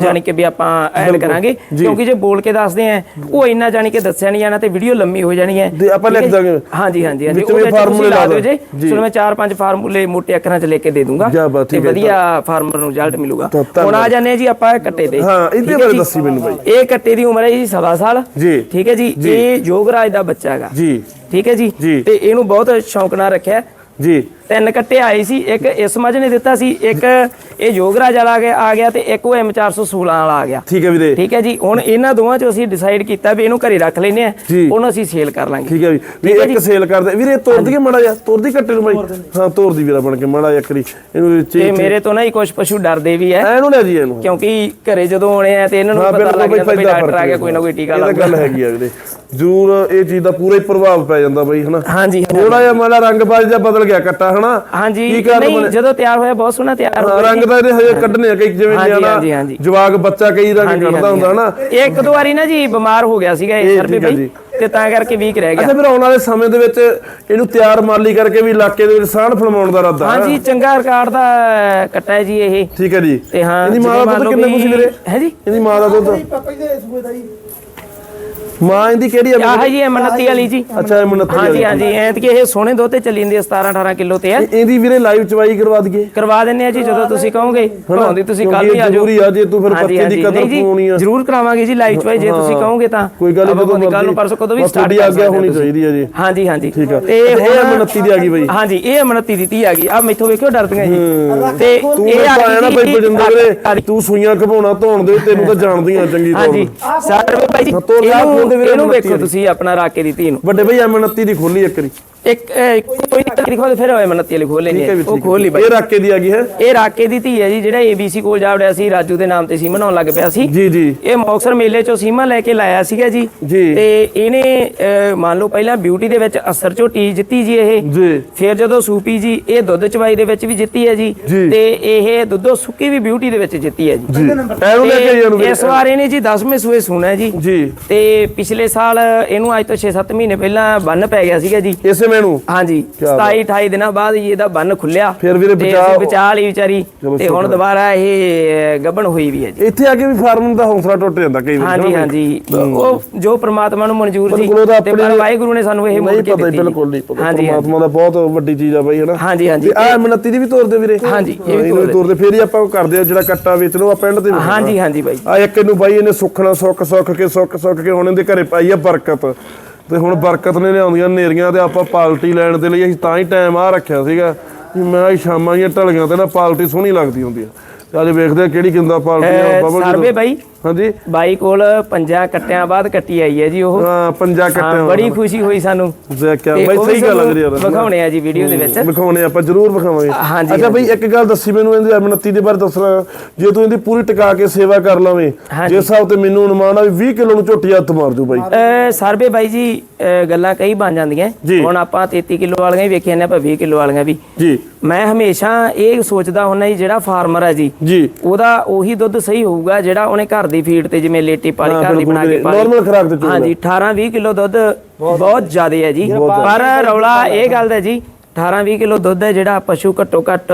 Speaker 3: ਜਾਣੀ ਕਿ ਵੀ ਆਪਾਂ ਐਡ ਕਰਾਂਗੇ। ਕਿਉਂਕਿ ਜੇ ਬੋਲ ਕੇ ਦੱਸਦੇ ਆ ਉਹ ਇੰਨਾ ਜਾਣੀ ਕਿ ਦੱਸਿਆ ਨਹੀਂ ਜਾਣਾ ਤੇ ਵੀਡੀਓ ਲੰਮੀ ਹੋ ਜਾਣੀ ਹੈ
Speaker 1: ਆਪਾਂ ਲਿਖ? ਦਾਂਗੇ।
Speaker 3: ਹਾਂਜੀ ਹਾਂਜੀ ਹਾਂਜੀ ਉਹ
Speaker 1: ਫਾਰਮੂਲੇ
Speaker 3: ਲਾ
Speaker 1: ਲਾ
Speaker 3: ਦਿਓ। ਜੇ ਚਲੋ ਮੈਂ ਚਾਰ ਪੰਜ ਫਾਰਮੂਲੇ ਮੋਟੇ ਅੱਖਰਾਂ 'ਚ ਲਿਖ ਕੇ ਦੇ ਦੂੰਗਾ ਤੇ ਵਧੀਆ ਫਾਰਮਰ ਨੂੰ ਰਿਜ਼ਲਟ ਮਿਲੂਗਾ। ਹੁਣ ਆ ਜਾਂਦੇ ਜੀ ਆਪਾਂ ਕੱਟੇ ਤੇ
Speaker 1: ਹਾਂ, ਇਹਦੇ ਬਾਰੇ? ਦੱਸੀ ਮੈਨੂੰ ਬਾਈ।
Speaker 3: ਇਹ ਕੱਟੇ ਦੀ ਉਮਰ ਹੈ ਜੀ ਸਵਾ ਸਾਲ।
Speaker 1: ਜੀ।
Speaker 3: ਠੀਕ ਹੈ ਜੀ। ਇਹ ਯੋਗਰਾਜ ਦਾ ਬੱਚਾ ਹੈਗਾ।
Speaker 1: ਜੀ।
Speaker 3: ਠੀਕ ਹੈ ਜੀ। ਤੇ ਇਹਨੂੰ ਬਹੁਤ ਸ਼ੌਂਕ ਨਾਲ ਰੱਖਿਆ।
Speaker 1: ਜੀ।
Speaker 3: ਤਿੰਨ ਕੱਟੇ ਆਏ ਸੀ ਇੱਕ ਇਸ ਮੱਝ ਨੇ ਦਿੱਤਾ ਸੀ ਇੱਕ ਇਹ ਯੋਗਰਾਜ ਵਾਲਾ ਆ ਗਿਆ ਤੇ ਇੱਕ ਉਹ M416 ਵਾਲਾ ਆ ਗਿਆ।
Speaker 1: ਠੀਕ ਹੈ ਵੀਰੇ।
Speaker 3: ਠੀਕ ਹੈ ਜੀ ਹੁਣ ਇਹਨਾਂ ਦੋਵਾਂ ਚੋਂ ਅਸੀਂ ਡਿਸਾਈਡ ਕੀਤਾ ਵੀ ਇਹਨੂੰ ਘਰੇ ਰੱਖ ਲੈਨੇ ਆ
Speaker 1: ਜੀ।
Speaker 3: ਉਹਨੂੰ ਅਸੀਂ ਸੇਲ ਕਰ ਲਾਂਗੇ।
Speaker 1: ਠੀਕ ਹੈ ਵੀ ਵੀ ਇੱਕ ਸੇਲ ਕਰਦੇ ਵੀਰੇ ਤੋੜ ਦਈਏ ਮੜਾ ਜਾ ਤੋੜ ਦੀ ਕੱਟੇ ਨੂੰ ਬਾਈ। ਹਾਂ। ਤੋੜ ਦੀ ਵੀਰਾ ਬਣ ਕੇ ਮੜਾ ਇੱਕਰੀ ਇਹਨੂੰ
Speaker 3: ਤੇ ਮੇਰੇ ਤੋਂ ਨਾ ਹੀ ਕੁਝ ਪਸ਼ੂ ਡਰਦੇ ਵੀ ਐ
Speaker 1: ਐਨੂੰ ਲੈ ਜੀ ਇਹਨੂੰ।
Speaker 3: ਕਿਉਂਕਿ ਘਰੇ ਜਦੋਂ ਆਉਣੇ ਆ ਤੇ ਇਹਨਾਂ ਨੂੰ ਪਤਾ ਲੱਗ ਜਾਂਦਾ ਵੀ ਡਾਕਟਰ ਆ ਗਿਆ ਕੋਈ ਨਾ ਕੋਈ ਟੀਕਾ ਲਾਉਂਦਾ।
Speaker 1: ਗੱਲ ਹੈਗੀ ਆ ਵੀਰੇ। ਜ਼ਰੂਰ ਇਹ ਚੀਜ਼ ਦਾ ਪੂਰਾ ਹੀ ਪ੍ਰਭਾਵ ਪੈ ਜਾਂਦਾ ਬਈ ਹਨਾ?
Speaker 3: ਹਾਂਜੀ
Speaker 1: ਥੋੜਾ ਜਿਹਾ ਮਾੜਾ ਰੰਗ ਬਾਜ ਜਿਹਾ ਬਦਲ ਗਿਆ ਕੱਟਾ। ਹਨਾ?
Speaker 3: ਹਾਂਜੀ
Speaker 1: ਕਾਰਨ
Speaker 3: ਨਹੀਂ? ਜਦੋਂ ਤਿਆਰ ਹੋਇਆ ਬਹੁਤ ਸੋਹਣਾ ਤਿਆਰ
Speaker 1: ਹਾਂ,
Speaker 3: ਹੋਇਆ
Speaker 1: ਰੰਗ ਤਾਂ ਇਹਦੇ ਹਜੇ ਕੱਢਨੇ ਆ ਕਈ ਜਿਵੇਂ
Speaker 3: ਹਾਂਜੀ,
Speaker 1: ਨਿਆਣਾ
Speaker 3: ਹਾਂਜੀ।
Speaker 1: ਜਵਾਕ ਬੱਚਾ ਕਈ ਰੰਗ ਕੱਢਦਾ ਹੁੰਦਾ ਹਨਾ?
Speaker 3: ਇਹ ਇੱਕ ਦੋ ਵਾਰੀ ਨਾ ਜੀ ਬਿਮਾਰ ਹੋ ਗਿਆ ਸੀਗਾ
Speaker 1: ਇਹ
Speaker 3: ਇਹ ਸਰਵੇ
Speaker 1: ਠੀਕ ਹੈ
Speaker 3: ਬਈ
Speaker 1: ਜੀ।
Speaker 3: ਤੇ ਤਾਂ ਕਰਕੇ ਵੀਕ ਰਹਿ ਗਿਆ।
Speaker 1: ਅੱਛਾ ਫਿਰ ਆਉਣ ਵਾਲੇ ਸਮੇਂ ਦੇ ਵਿੱਚ ਇਹਨੂੰ ਤਿਆਰ ਮਾਲੀ ਕਰਕੇ ਵੀ ਇਲਾਕੇ ਦੇ ਵਿੱਚ ਸਾਂਢ ਫਲਮਾਉਣ ਦਾ ਇਰਾਦਾ ਹੈ।
Speaker 3: ਹਾਂਜੀ ਚੰਗਾ ਰਿਕਾਰਡ ਦਾ ਕੱਟਾ ਹੈ ਜੀ ਇਹ।
Speaker 1: ਠੀਕ ਹੈ ਜੀ।
Speaker 3: ਤੇ ਹਾਂ
Speaker 1: ਇਹਦੀ ਮਾਂ ਦਾ ਦੁੱਧ ਕਿੰਨੇ ਕੁ ਸੀ ਵੀਰੇ?
Speaker 3: ਹੈ ਜੀ।
Speaker 1: ਇਹਦੀ ਮਾਂ ਦਾ ਦੁੱਧ? ਮਾਂ ਇਹਦੀ ਕਿਹੜੀ ਆ?
Speaker 3: ਆਹ ਹੈ ਜੀ ਇਹ 29 ਵਾਲੀ ਜੀ।
Speaker 1: ਅੱਛਾ ਇਹ 29
Speaker 3: ਹਾਂਜੀ ਹਾਂਜੀ ਐਂ ਕਿ ਇਹ ਸੋਹਣੇ ਦੁੱਧ ਤੇ ਚੱਲੀ ਜਾਂਦੀ ਹੈ 17 18 ਕਿਲੋ ਤੇ ਹੈ
Speaker 1: ਇਹਦੀ ਵੀਰੇ ਲਾਈਵ ਚਵਾਈ ਕਰਵਾ ਦਈਏ।
Speaker 3: ਕਰਵਾ ਦਿੰਨੇ ਆ ਜੀ ਜਦੋਂ ਤੁਸੀਂ ਕਹੋਗੇ। ਭਾਉਂਦੀ ਤੁਸੀਂ ਕੱਲ ਹੀ ਆ ਜਾਓ।
Speaker 1: ਜ਼ਰੂਰੀ ਆ ਜੇ ਤੂੰ ਫਿਰ
Speaker 3: ਹਾਂਜੀ,
Speaker 1: ਬੱਚੇ ਦੀ
Speaker 3: ਹਾਂਜੀ,
Speaker 1: ਕਦਰ ਪਾਉਣੀ ਆ।
Speaker 3: ਜ਼ਰੂਰ ਕਰਾਵਾਂਗੇ ਜੀ ਲਾਈਵ ਚਵਾਈ ਜੇ ਤੁਸੀਂ ਕਹੋਗੇ ਤਾਂ।
Speaker 1: ਕੋਈ ਗੱਲ ਨਹੀਂ ਜਦੋਂ
Speaker 3: ਕੱਲ ਨੂੰ ਪਰਸੋਂ ਕਦੋਂ ਵੀ ਸਟਾਰਟ
Speaker 1: ਤੁਹਾਡੀ ਆਗਿਆ ਹੋਣੀ ਚਾਹੀਦੀ ਹੈ ਜੀ।
Speaker 3: ਹਾਂਜੀ ਹਾਂਜੀ।
Speaker 1: ਠੀਕ ਆ।
Speaker 3: ਤੇ
Speaker 1: ਇਹ 29 ਦੀ ਆ ਗਈ ਬਾਈ।
Speaker 3: ਹਾਂਜੀ ਇਹ 29 ਦੀ ਧੀ ਆ ਗਈ। ਆ ਮੈਥੋਂ ਵੇਖਿਓ ਡਰਦੀਆਂ ਜੀ। ਤੇ
Speaker 1: ਤੂੰ
Speaker 3: ਇਹ ਆ
Speaker 1: ਆਇਆ ਨਾ
Speaker 3: ਗਈ
Speaker 1: ਬਾਈ ਬਜਿੰਦਰ ਵੀਰੇ ਤੂੰ ਸੂਈਆਂ ਘਪਾਉਣਾ ਧੋਣ ਦੇ ਤੈਨੂੰ ਤਾਂ ਜਾਣਦੀਆਂ ਚੰਗੀ
Speaker 3: ਹਾਂਜੀ।
Speaker 1: ਤਰ੍ਹਾਂ
Speaker 3: ਸਾਰੇ ਭਾਈ ਜੀ ਇਹਨੂੰ- ਇਹਨੂੰ
Speaker 1: 29
Speaker 3: ਵੇਖੋ ਤੁਸੀਂ ਆਪਣਾ ਰਾਕੇ ਦੀ ਧੀ ਨੂੰ।
Speaker 1: ਵੱਡੇ ਬਈ M29 ਦੀ ਖੋਲੀ ਇੱਕ ਵਾਰੀ।
Speaker 3: ਇੱਕ ਕੋਈ ਨਹੀਂ ਖੋਲ ਫਿਰ ਹੋਏ 29 ਵਾਲੀ ਖੋਲ ਲੈਣੀ ਉਹ ਖੋਲ ਲਈ। ਬਾਈ।
Speaker 1: ਇਹ ਰਾਕੇ ਦੀ ਆ ਗਈ ਹੈ?
Speaker 3: ਇਹ ਰਾਕੇ ਦੀ ਧੀ ਹੈ ਜੀ ਜਿਹੜਾ ABC ਕੋਲ ਜਾ ਵੜਿਆ ਸੀ ਰਾਜੂ ਦੇ ਨਾਮ ਤੇ ਸੀਮਾ ਬਣਾਉਣ ਲੱਗ ਪਿਆ ਸੀ।
Speaker 1: ਜੀ ਜੀ।
Speaker 3: ਇਹ ਮੌਕਸਰ ਮੇਲੇ ਚੋਂ ਸੀਮਾ ਲੈ ਕੇ ਲਾਇਆ ਸੀਗਾ ਜੀ।
Speaker 1: ਜੀ।
Speaker 3: ਤੇ ਇਹਨੇ ਅਹ, ਮੰਨ ਲਓ ਪਹਿਲਾਂ ਬਿਊਟੀ ਦੇ ਵਿੱਚ ਅਸਰ ਝੋਟੀ ਜਿੱਤੀ ਜੀ ਇਹ।
Speaker 1: ਜੀ।
Speaker 3: ਫਿਰ ਜਦੋਂ ਸੂਪੀ ਜੀ ਇਹ ਦੁੱਧ ਚਵਾਈ ਦੇ ਵਿੱਚ ਵੀ ਜਿੱਤੀ ਹੈ ਜੀ। ਤੇ ਇਹ ਦੁੱਧੋ ਸੁੱਕੀ ਵੀ ਬਿਊਟੀ ਦੇ ਵਿੱਚ ਜਿੱਤੀ ਹੈ ਜੀ।
Speaker 1: ਲੈ ਕੇ
Speaker 3: ਇਸ ਵਾਰ ਇਹਨੇ ਜੀ 10ਵੇਂ ਸੂਏ ਸੁਣਾ ਜੀ।
Speaker 1: ਜੀ।
Speaker 3: ਤੇ ਪਿਛਲੇ ਸਾਲ ਇਹਨੂੰ ਅੱਜ ਤੋਂ 6-7 ਮਹੀਨੇ ਪਹਿਲਾਂ ਬੰਨ ਪੈ ਗਿਆ ਸੀਗਾ ਜੀ।
Speaker 1: ਇਸੇ ਮੈਨੂੰ
Speaker 3: ਹਾਂਜੀ
Speaker 1: ਕਿਆ
Speaker 3: 27 28 ਦਿਨਾਂ ਬਾਅਦ ਜੀ ਇਹਦਾ ਬੰਨ ਖੁੱਲਿਆ।
Speaker 1: ਫਿਰ ਵੀਰੇ ਬਚਾਅ-
Speaker 3: ਅਸੀਂ ਬਚਾ ਲਈ ਵਿਚਾਰੀ ਤੇ ਹੁਣ। ਦੁਬਾਰਾ ਇਹ ਗੱਬਣ ਹੋਈ ਵੀ ਹੈ ਜੀ।
Speaker 1: ਇੱਥੇ ਆ ਕੇ ਵੀ ਫਾਰਮ ਦਾ ਹੌਸਲਾ ਟੁੱਟ ਜਾਂਦਾ ਕਈ ਵਾਰ
Speaker 3: ਹਾਂਜੀ ਹਾਂਜੀ। ਉਹ ਜੋ ਪ੍ਰਮਾਤਮਾ ਨੂੰ ਮਨਜ਼ੂਰ ਸੀ ਤੇ ਪਰ ਵਾਹਿਗੁਰੂ ਨੇ ਸਾਨੂੰ ਇਹ ਮੌਕੇ
Speaker 1: ਨਹੀਂ
Speaker 3: ਦਿੱਤੀ
Speaker 1: ਪਤਾ
Speaker 3: ਜੀ।
Speaker 1: ਬਿਲਕੁਲ ਨਹੀਂ ਪਤਾ। ਪਰਮਾਤਮਾ ਦਾ ਬਹੁਤ ਵੱਡੀ ਚੀਜ਼ ਆ ਬਾਈ ਹਨਾ?
Speaker 3: ਹਾਂਜੀ ਹਾਂਜੀ।
Speaker 1: ਆ M29 ਦੀ ਵੀ ਤੋਰ ਦੇ ਵੀਰੇ।
Speaker 3: ਹਾਂਜੀ, ਇਹ ਵੀ
Speaker 1: ਹਾਂ, ਇਹਨੂੰ ਵੀ ਤੋਰ ਦੇ ਫੇਰ ਹੀ ਆਪਾਂ ਉਹ ਕਰਦੇ ਆ ਜਿਹੜਾ ਕੱਟਾ ਵੇਚ ਲਓ ਆ ਪਿੰਡ ਵੇਚਣਾ।
Speaker 3: ਹਾਂਜੀ ਹਾਂਜੀ ਬਾਈ
Speaker 1: ਆ ਇੱਕ ਇਹਨੂੰ ਬਾਈ ਇਹਨੇ ਸੁੱਖਣਾ ਸੁੱਖ ਸੁੱਖ ਕੇ ਸੁੱਖ ਸੁੱਖ ਕੇ ਹੁਣ ਇਹਦੇ ਘਰੇ ਪਾਈ ਆ ਬਰਕਤ। ਤੇ ਹੁਣ ਬਰਕਤ ਨੇ ਲਿਆਉਂਦੀਆਂ ਨੇਰੀਆਂ ਤੇ ਆਪਾਂ ਪਾਲਟੀ ਲੈਣ ਦੇ ਲਈ ਅਸੀਂ ਤਾਂ ਹੀ ਟਾਈਮ ਆ ਰੱਖਿਆ ਸੀਗਾ ਵੀ ਮੈਂ ਅੱਜ ਸ਼ਾਮਾਂ ਦੀਆਂ ਢਲੀਆਂ ਤੇ ਨਾ ਪਾਲਟੀ ਸੋਹਣੀ ਲੱਗਦੀ ਹੁੰਦੀ ਆ। ਤੇ ਅੱਜ ਵੇਖਦੇ ਆ ਕਿਹੜੀ ਕਿੰਦਾ ਪਾਲਟੀ ਆ
Speaker 3: ਅਹ,
Speaker 1: ਬਬਲ
Speaker 3: ਸਰਵੇ ਬਾਈ
Speaker 1: ਹਾਂਜੀ।
Speaker 3: ਬਾਈ ਕੋਲ ਪੰਜਾਂ ਕੱਟਿਆਂ ਬਾਅਦ ਕੱਟੀ ਆਈ ਹੈ ਜੀ ਉਹ।
Speaker 1: ਹਾਂ ਪੰਜਾ
Speaker 3: ਹਾਂ,
Speaker 1: ਕੱਟਿਆ
Speaker 3: ਬੜੀ ਖੁਸ਼ੀ ਹੋਈ ਸਾਨੂੰ।
Speaker 1: ਦੇਖਿਆ
Speaker 3: ਤੇ
Speaker 1: ਬਾਈ ਸਹੀ ਗੱਲ ਲੱਗ ਰਹੀ ਯਾਰ।
Speaker 3: ਵਿਖਾਉਣੇ ਆ ਜੀ ਵੀਡੀਓ ਦੇ ਵਿੱਚ।
Speaker 1: ਵਿਖਾਉਣੇ ਆਪਾਂ ਜ਼ਰੂਰ ਵਿਖਾਵਾਂਗੇ।
Speaker 3: ਹਾਂਜੀ,
Speaker 1: ਅੱਛਾ ਬਈ ਇੱਕ ਗੱਲ ਦੱਸੀ ਮੈਨੂੰ ਇਹਦੀ M29 ਦੇ ਬਾਰੇ ਦੱਸਣਾ ਜੇ ਤੂੰ ਇਹਦੀ ਪੂਰੀ ਟਿਕਾ ਕੇ ਸੇਵਾ ਕਰ ਲਵੇਂ। ਜਿਸ ਹਿਸਾਬ ਤੇ ਮੈਨੂੰ ਅਨੁਮਾਨ ਆ ਵੀ 20 ਕਿਲੋ ਨੂੰ ਝੋਟੀ ਹੱਥ ਮਾਰ ਜੂ ਬਾਈ।
Speaker 3: ਸਰਵੇ ਬਾਈ ਜੀ ਗੱਲਾਂ ਕਈ ਬਣ ਜਾਂਦੀਆਂ।
Speaker 1: ਜੀ।
Speaker 3: ਹੁਣ ਆਪਾਂ 33 ਕਿਲੋ ਵਾਲੀਆਂ ਵੀ ਵੇਖੀਆਂ ਨੇ ਆਪਾਂ 20 ਕਿਲੋ ਵਾਲੀਆਂ ਵੀ।
Speaker 1: ਜੀ।
Speaker 3: ਮੈਂ ਹਮੇਸ਼ਾ ਇਹ ਸੋਚਦਾ ਹੁੰਦਾ ਜੀ ਜਿਹੜਾ ਫਾਰਮਰ ਹੈ ਜੀ
Speaker 1: ਜੀ।
Speaker 3: ਉਹਦਾ ਉਹੀ ਦੁੱਧ ਸਹੀ ਹੋਊਗਾ ਜਿਹੜਾ ਉਹਨੇ ਘਰ ਦੀ ਫੀਡ ਤੇ ਜਿਵੇਂ ਲੇਟੀ ਪਾਲੀ ਘਰ ਦੀ ਬਣਾ ਕੇ ਪਾਲੀ।
Speaker 1: Normal ਖੁਰਾਕ ਤੇ।
Speaker 3: ਹਾਂਜੀ 18 20 ਕਿਲੋ ਦੁੱਧ ਬਹੁਤ ਜ਼ਿਆਦਾ। ਹੈ ਜੀ। ਪਰ ਰੌਲਾ ਇਹ ਗੱਲ ਦਾ ਜੀ 18 20 ਕਿਲੋ ਦੁੱਧ ਹੈ ਜਿਹੜਾ ਪਸ਼ੂ ਘੱਟੋ ਘੱਟ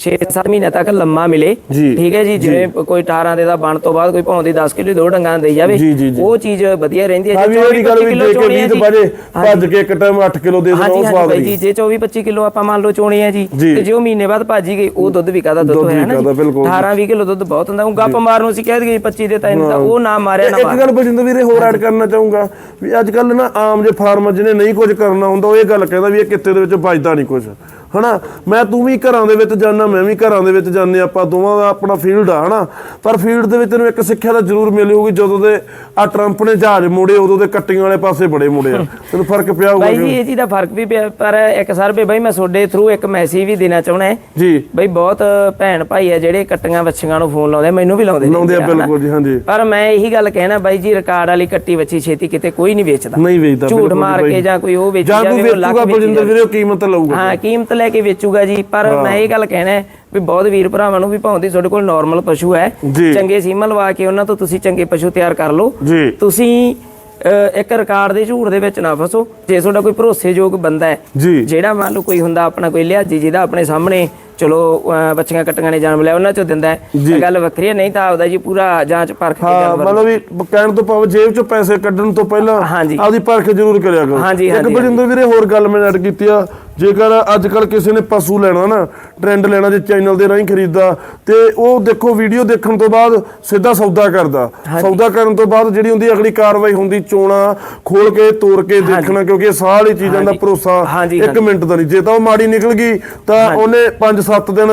Speaker 3: 6-7 ਮਹੀਨੇ ਤੱਕ ਲੰਮਾ ਮਿਲੇ।
Speaker 1: ਜੀ।
Speaker 3: ਠੀਕ ਹੈ ਜੀ ਜਿਵੇਂ ਕੋਈ 18 ਦੇ ਦਾ ਬਣ ਤੋਂ ਬਾਅਦ ਕੋਈ ਭਾਉਂਦੀ 10 ਕਿਲੋ ਦੋ ਡੰਗਾਂ ਦੇਈ ਜਾਵੇ
Speaker 1: ਜੀ, ਜੀ, ਜੀ।
Speaker 3: ਉਹ ਚੀਜ਼ ਵਧੀਆ ਰਹਿੰਦੀ ਹੈ।
Speaker 1: ਹਾਂ ਵੀ ਗੱਲ ਵੀ ਦੇ ਕੇ 20
Speaker 3: ਜੀ।
Speaker 1: ਵਜੇ ਭੱਜ ਕੇ ਇੱਕ ਟਾਈਮ 8 ਕਿਲੋ ਦੇ
Speaker 3: ਹਾਂਜੀ
Speaker 1: ਸਵਾਦ
Speaker 3: ਜੀ ਜੇ 24 25 ਕਿਲੋ ਆਪਾਂ ਮੰਨ ਲਓ ਚੋਣੀ ਹੈ ਜੀ
Speaker 1: ਜੀ।
Speaker 3: ਤੇ ਜੇ ਉਹ ਮਹੀਨੇ ਬਾਅਦ ਭਾਜੀ ਗਈ ਉਹ ਦੁੱਧ ਵੀ ਕਾਦਾ ਦੁੱਧ ਹੋਇਆ ਨਾ
Speaker 1: ਕਾਹਦਾ,
Speaker 3: ਜੀ
Speaker 1: ਬਿਲਕੁਲ।
Speaker 3: 18 20 ਕਿਲੋ ਦੁੱਧ ਬਹੁਤ ਹੁੰਦਾ ਉਹ ਗੱਪ ਮਾਰਨ ਨੂੰ ਅਸੀਂ ਕਹਿ ਦਈਏ 25 ਦੇ ਤਾਂ ਇੰਨਾ ਉਹ ਨਾ ਮਾਰਿਆ ਨਾ
Speaker 1: ਇੱਕ ਗੱਲ ਬਜਿੰਦਰ ਵੀਰੇ ਹੋਰ ਐਡ ਕਰਨਾ ਚਾਹੂੰਗਾ ਵੀ ਅੱਜ ਕੱਲ ਨਾ ਆਮ ਜੇ ਫਾਰਮਰ ਜਿਹਨੇ ਨਹੀਂ ਕੁਝ ਕਰਨਾ ਹੁੰਦਾ ਉਹ ਇਹ ਗੱਲ ਕਹਿੰਦਾ ਵੀ ਇਹ ਕਿੱਤੇ ਦੇ ਵਿੱਚ ਬਚਦਾ ਨਹੀਂ ਕੁਝ। ਹਨਾ? ਮੈਂ ਤੂੰ ਵੀ ਘਰਾਂ ਦੇ ਵਿੱਚ ਜਾਣਾ ਮੈਂ ਵੀ ਘਰਾਂ ਦੇ ਵਿੱਚ ਜਾਂਦੇ ਆਪਾਂ ਦੋਵਾਂ ਦਾ ਆਪਣਾ ਫੀਲਡ ਆ ਹਨਾ? ਪਰ ਫੀਲਡ ਦੇ ਵਿੱਚ ਤੈਨੂੰ ਇੱਕ ਸਿੱਖਿਆ ਤਾਂ ਜ਼ਰੂਰ ਮਿਲੀ ਹੋਊਗੀ ਜਦੋਂ ਦੇ ਆ ਟਰੰਪ ਨੇ ਜਹਾਜ਼ ਮੋੜੇ ਉਦੋਂ ਦੇ ਕੱਟੀਆਂ ਵਾਲੇ ਪਾਸੇ ਬੜੇ ਮੋੜੇ ਆ। ਤੈਨੂੰ ਫ਼ਰਕ ਪਿਆ ਹੋਊਗਾ
Speaker 3: ਬਾਈ ਜੀ ਇਹ ਚੀਜ਼ ਦਾ ਫ਼ਰਕ ਵੀ ਪਿਆ ਪਰ ਇੱਕ ਸਰ ਬਈ ਮੈਂ ਤੁਹਾਡੇ ਥਰੂ ਇੱਕ ਮੈਸੇਜ ਵੀ ਦੇਣਾ ਚਾਹਣਾ ਹੈ।
Speaker 1: ਜੀ।
Speaker 3: ਬਈ ਬਹੁਤ ਭੈਣ ਭਾਈ ਆ ਜਿਹੜੇ ਕੱਟੀਆਂ ਵੱਛੀਆਂ ਨੂੰ ਫੋਨ ਲਾਉਂਦੇ ਮੈਨੂੰ ਵੀ ਲਾਉਂਦੇ
Speaker 1: ਲਾਉਂਦੇ ਆ। ਬਿਲਕੁਲ ਜੀ ਹਾਂਜੀ।
Speaker 3: ਪਰ ਮੈਂ ਇਹੀ ਗੱਲ ਕਹਿਣਾ ਬਾਈ ਜੀ ਰਿਕਾਰਡ ਵਾਲੀ ਕੱਟੀ ਵੱਛੀ ਛੇਤੀ ਕਿਤੇ ਕੋਈ ਨਹੀਂ ਵੇਚਦਾ।
Speaker 1: ਨਹੀਂ ਵੇਚਦਾ
Speaker 3: ਝੂਠ ਮਾਰ। ਕੇ ਜਾਂ। ਕੋਈ ਉਹ ਵੇਚੀ ਜਾਵੇ ਲੱਖ
Speaker 1: ਬਲਜਿੰਦਰ ਵੀਰੇ ਉਹ ਕੀਮਤ ਲਊਗਾ।
Speaker 3: ਹਾਂ ਕੀਮਤ ਲੈ ਕੇ ਵੇਚੂਗਾ ਜੀ। ਪਰ ਮੈਂ ਇਹ ਗੱਲ ਕਹਿਣਾ ਹੈ ਵੀ ਬਹੁਤ ਵੀਰ ਭਰਾਵਾਂ ਨੂੰ ਵੀ ਭਾਉਂਦੀ ਤੁਹਾਡੇ ਕੋਲ ਨਾਰਮਲ ਪਸ਼ੂ ਹੈ। ਚੰਗੇ ਸੀਮਾ ਲਵਾ ਕੇ ਉਹਨਾਂ ਤੋਂ ਤੁਸੀਂ ਚੰਗੇ ਪਸ਼ੂ ਤਿਆਰ ਕਰ ਲਓ। ਤੁਸੀਂ ਇੱਕ ਰਿਕਾਰਡ ਦੇ ਝੂਠ ਦੇ ਵਿੱਚ ਨਾ ਫਸੋ। ਜੇ ਤੁਹਾਡਾ ਕੋਈ ਭਰੋਸੇਯੋਗ ਬੰਦਾ ਹੈ ਜਿਹੜਾ ਮੰਨ ਲਓ ਕੋਈ ਹੁੰਦਾ ਆਪਣਾ ਕੋਈ ਲਿਆਜੀ ਜਿਹਦਾ ਆਪਣੇ ਸਾਹਮਣੇ ਚਲੋ ਬੱਚੀਆਂ ਕੱਟੀਆਂ ਨੇ ਜਨਮ ਲਿਆ ਉਹਨਾਂ ਚੋਂ ਦਿੰਦਾ ਹੈ। ਗੱਲ ਵੱਖਰੀ ਹੈ ਨਹੀਂ ਤਾਂ ਆਪਦਾ ਜੀ ਪੂਰਾ ਜਾਂਚ ਪਰਖ ਕੇ ਜਾਨਵਰ
Speaker 1: ਮਤਲਬ ਵੀ ਕਹਿਣ ਤੋਂ ਭਾਵ ਜੇਬ ਚੋਂ ਪੈਸੇ ਕੱਢਣ ਤੋਂ ਪਹਿਲਾਂ। ਆਪਦੀ ਪਰਖ ਜ਼ਰੂਰ ਕਰਿਆ ਕਰੋ। ਇੱਕ ਬਜਿੰਦਰ ਵੀਰੇ ਹੋਰ ਗੱਲ ਮੈਂ ਐਡ ਕੀਤੀ ਆ। ਜੇਕਰ ਅੱਜ ਕੱਲ ਕਿਸੇ ਨੇ ਪਸ਼ੂ ਲੈਣਾ ਨਾ ਟ੍ਰੈਂਡ ਲੈਣਾ ਜੇ ਚੈਨਲ ਦੇ ਰਾਹੀਂ ਖਰੀਦਦਾ ਤੇ ਉਹ ਦੇਖੋ ਵੀਡੀਓ ਦੇਖਣ ਤੋਂ ਬਾਅਦ ਸਿੱਧਾ ਸੌਦਾ ਕਰਦਾ। ਸੌਦਾ ਕਰਨ ਤੋਂ ਬਾਅਦ ਜਿਹੜੀ ਹੁੰਦੀ ਅਗਲੀ ਕਾਰਵਾਈ ਹੁੰਦੀ ਚੋਣਾ ਖੋਲ ਕੇ ਤੋੜ ਕੇ ਦੇਖਣਾ ਕਿਉਂਕਿ ਇਹ ਸਾਰੀ ਚੀਜ਼ਾਂ ਦਾ ਭਰੋਸਾ ਇੱਕ ਮਿੰਟ ਦਾ ਨਹੀਂ। ਜੇ ਤਾਂ ਉਹ ਮਾੜੀ ਨਿਕਲ ਗਈ ਤਾਂ ਉਹਨੇ 5-7 ਦਿਨ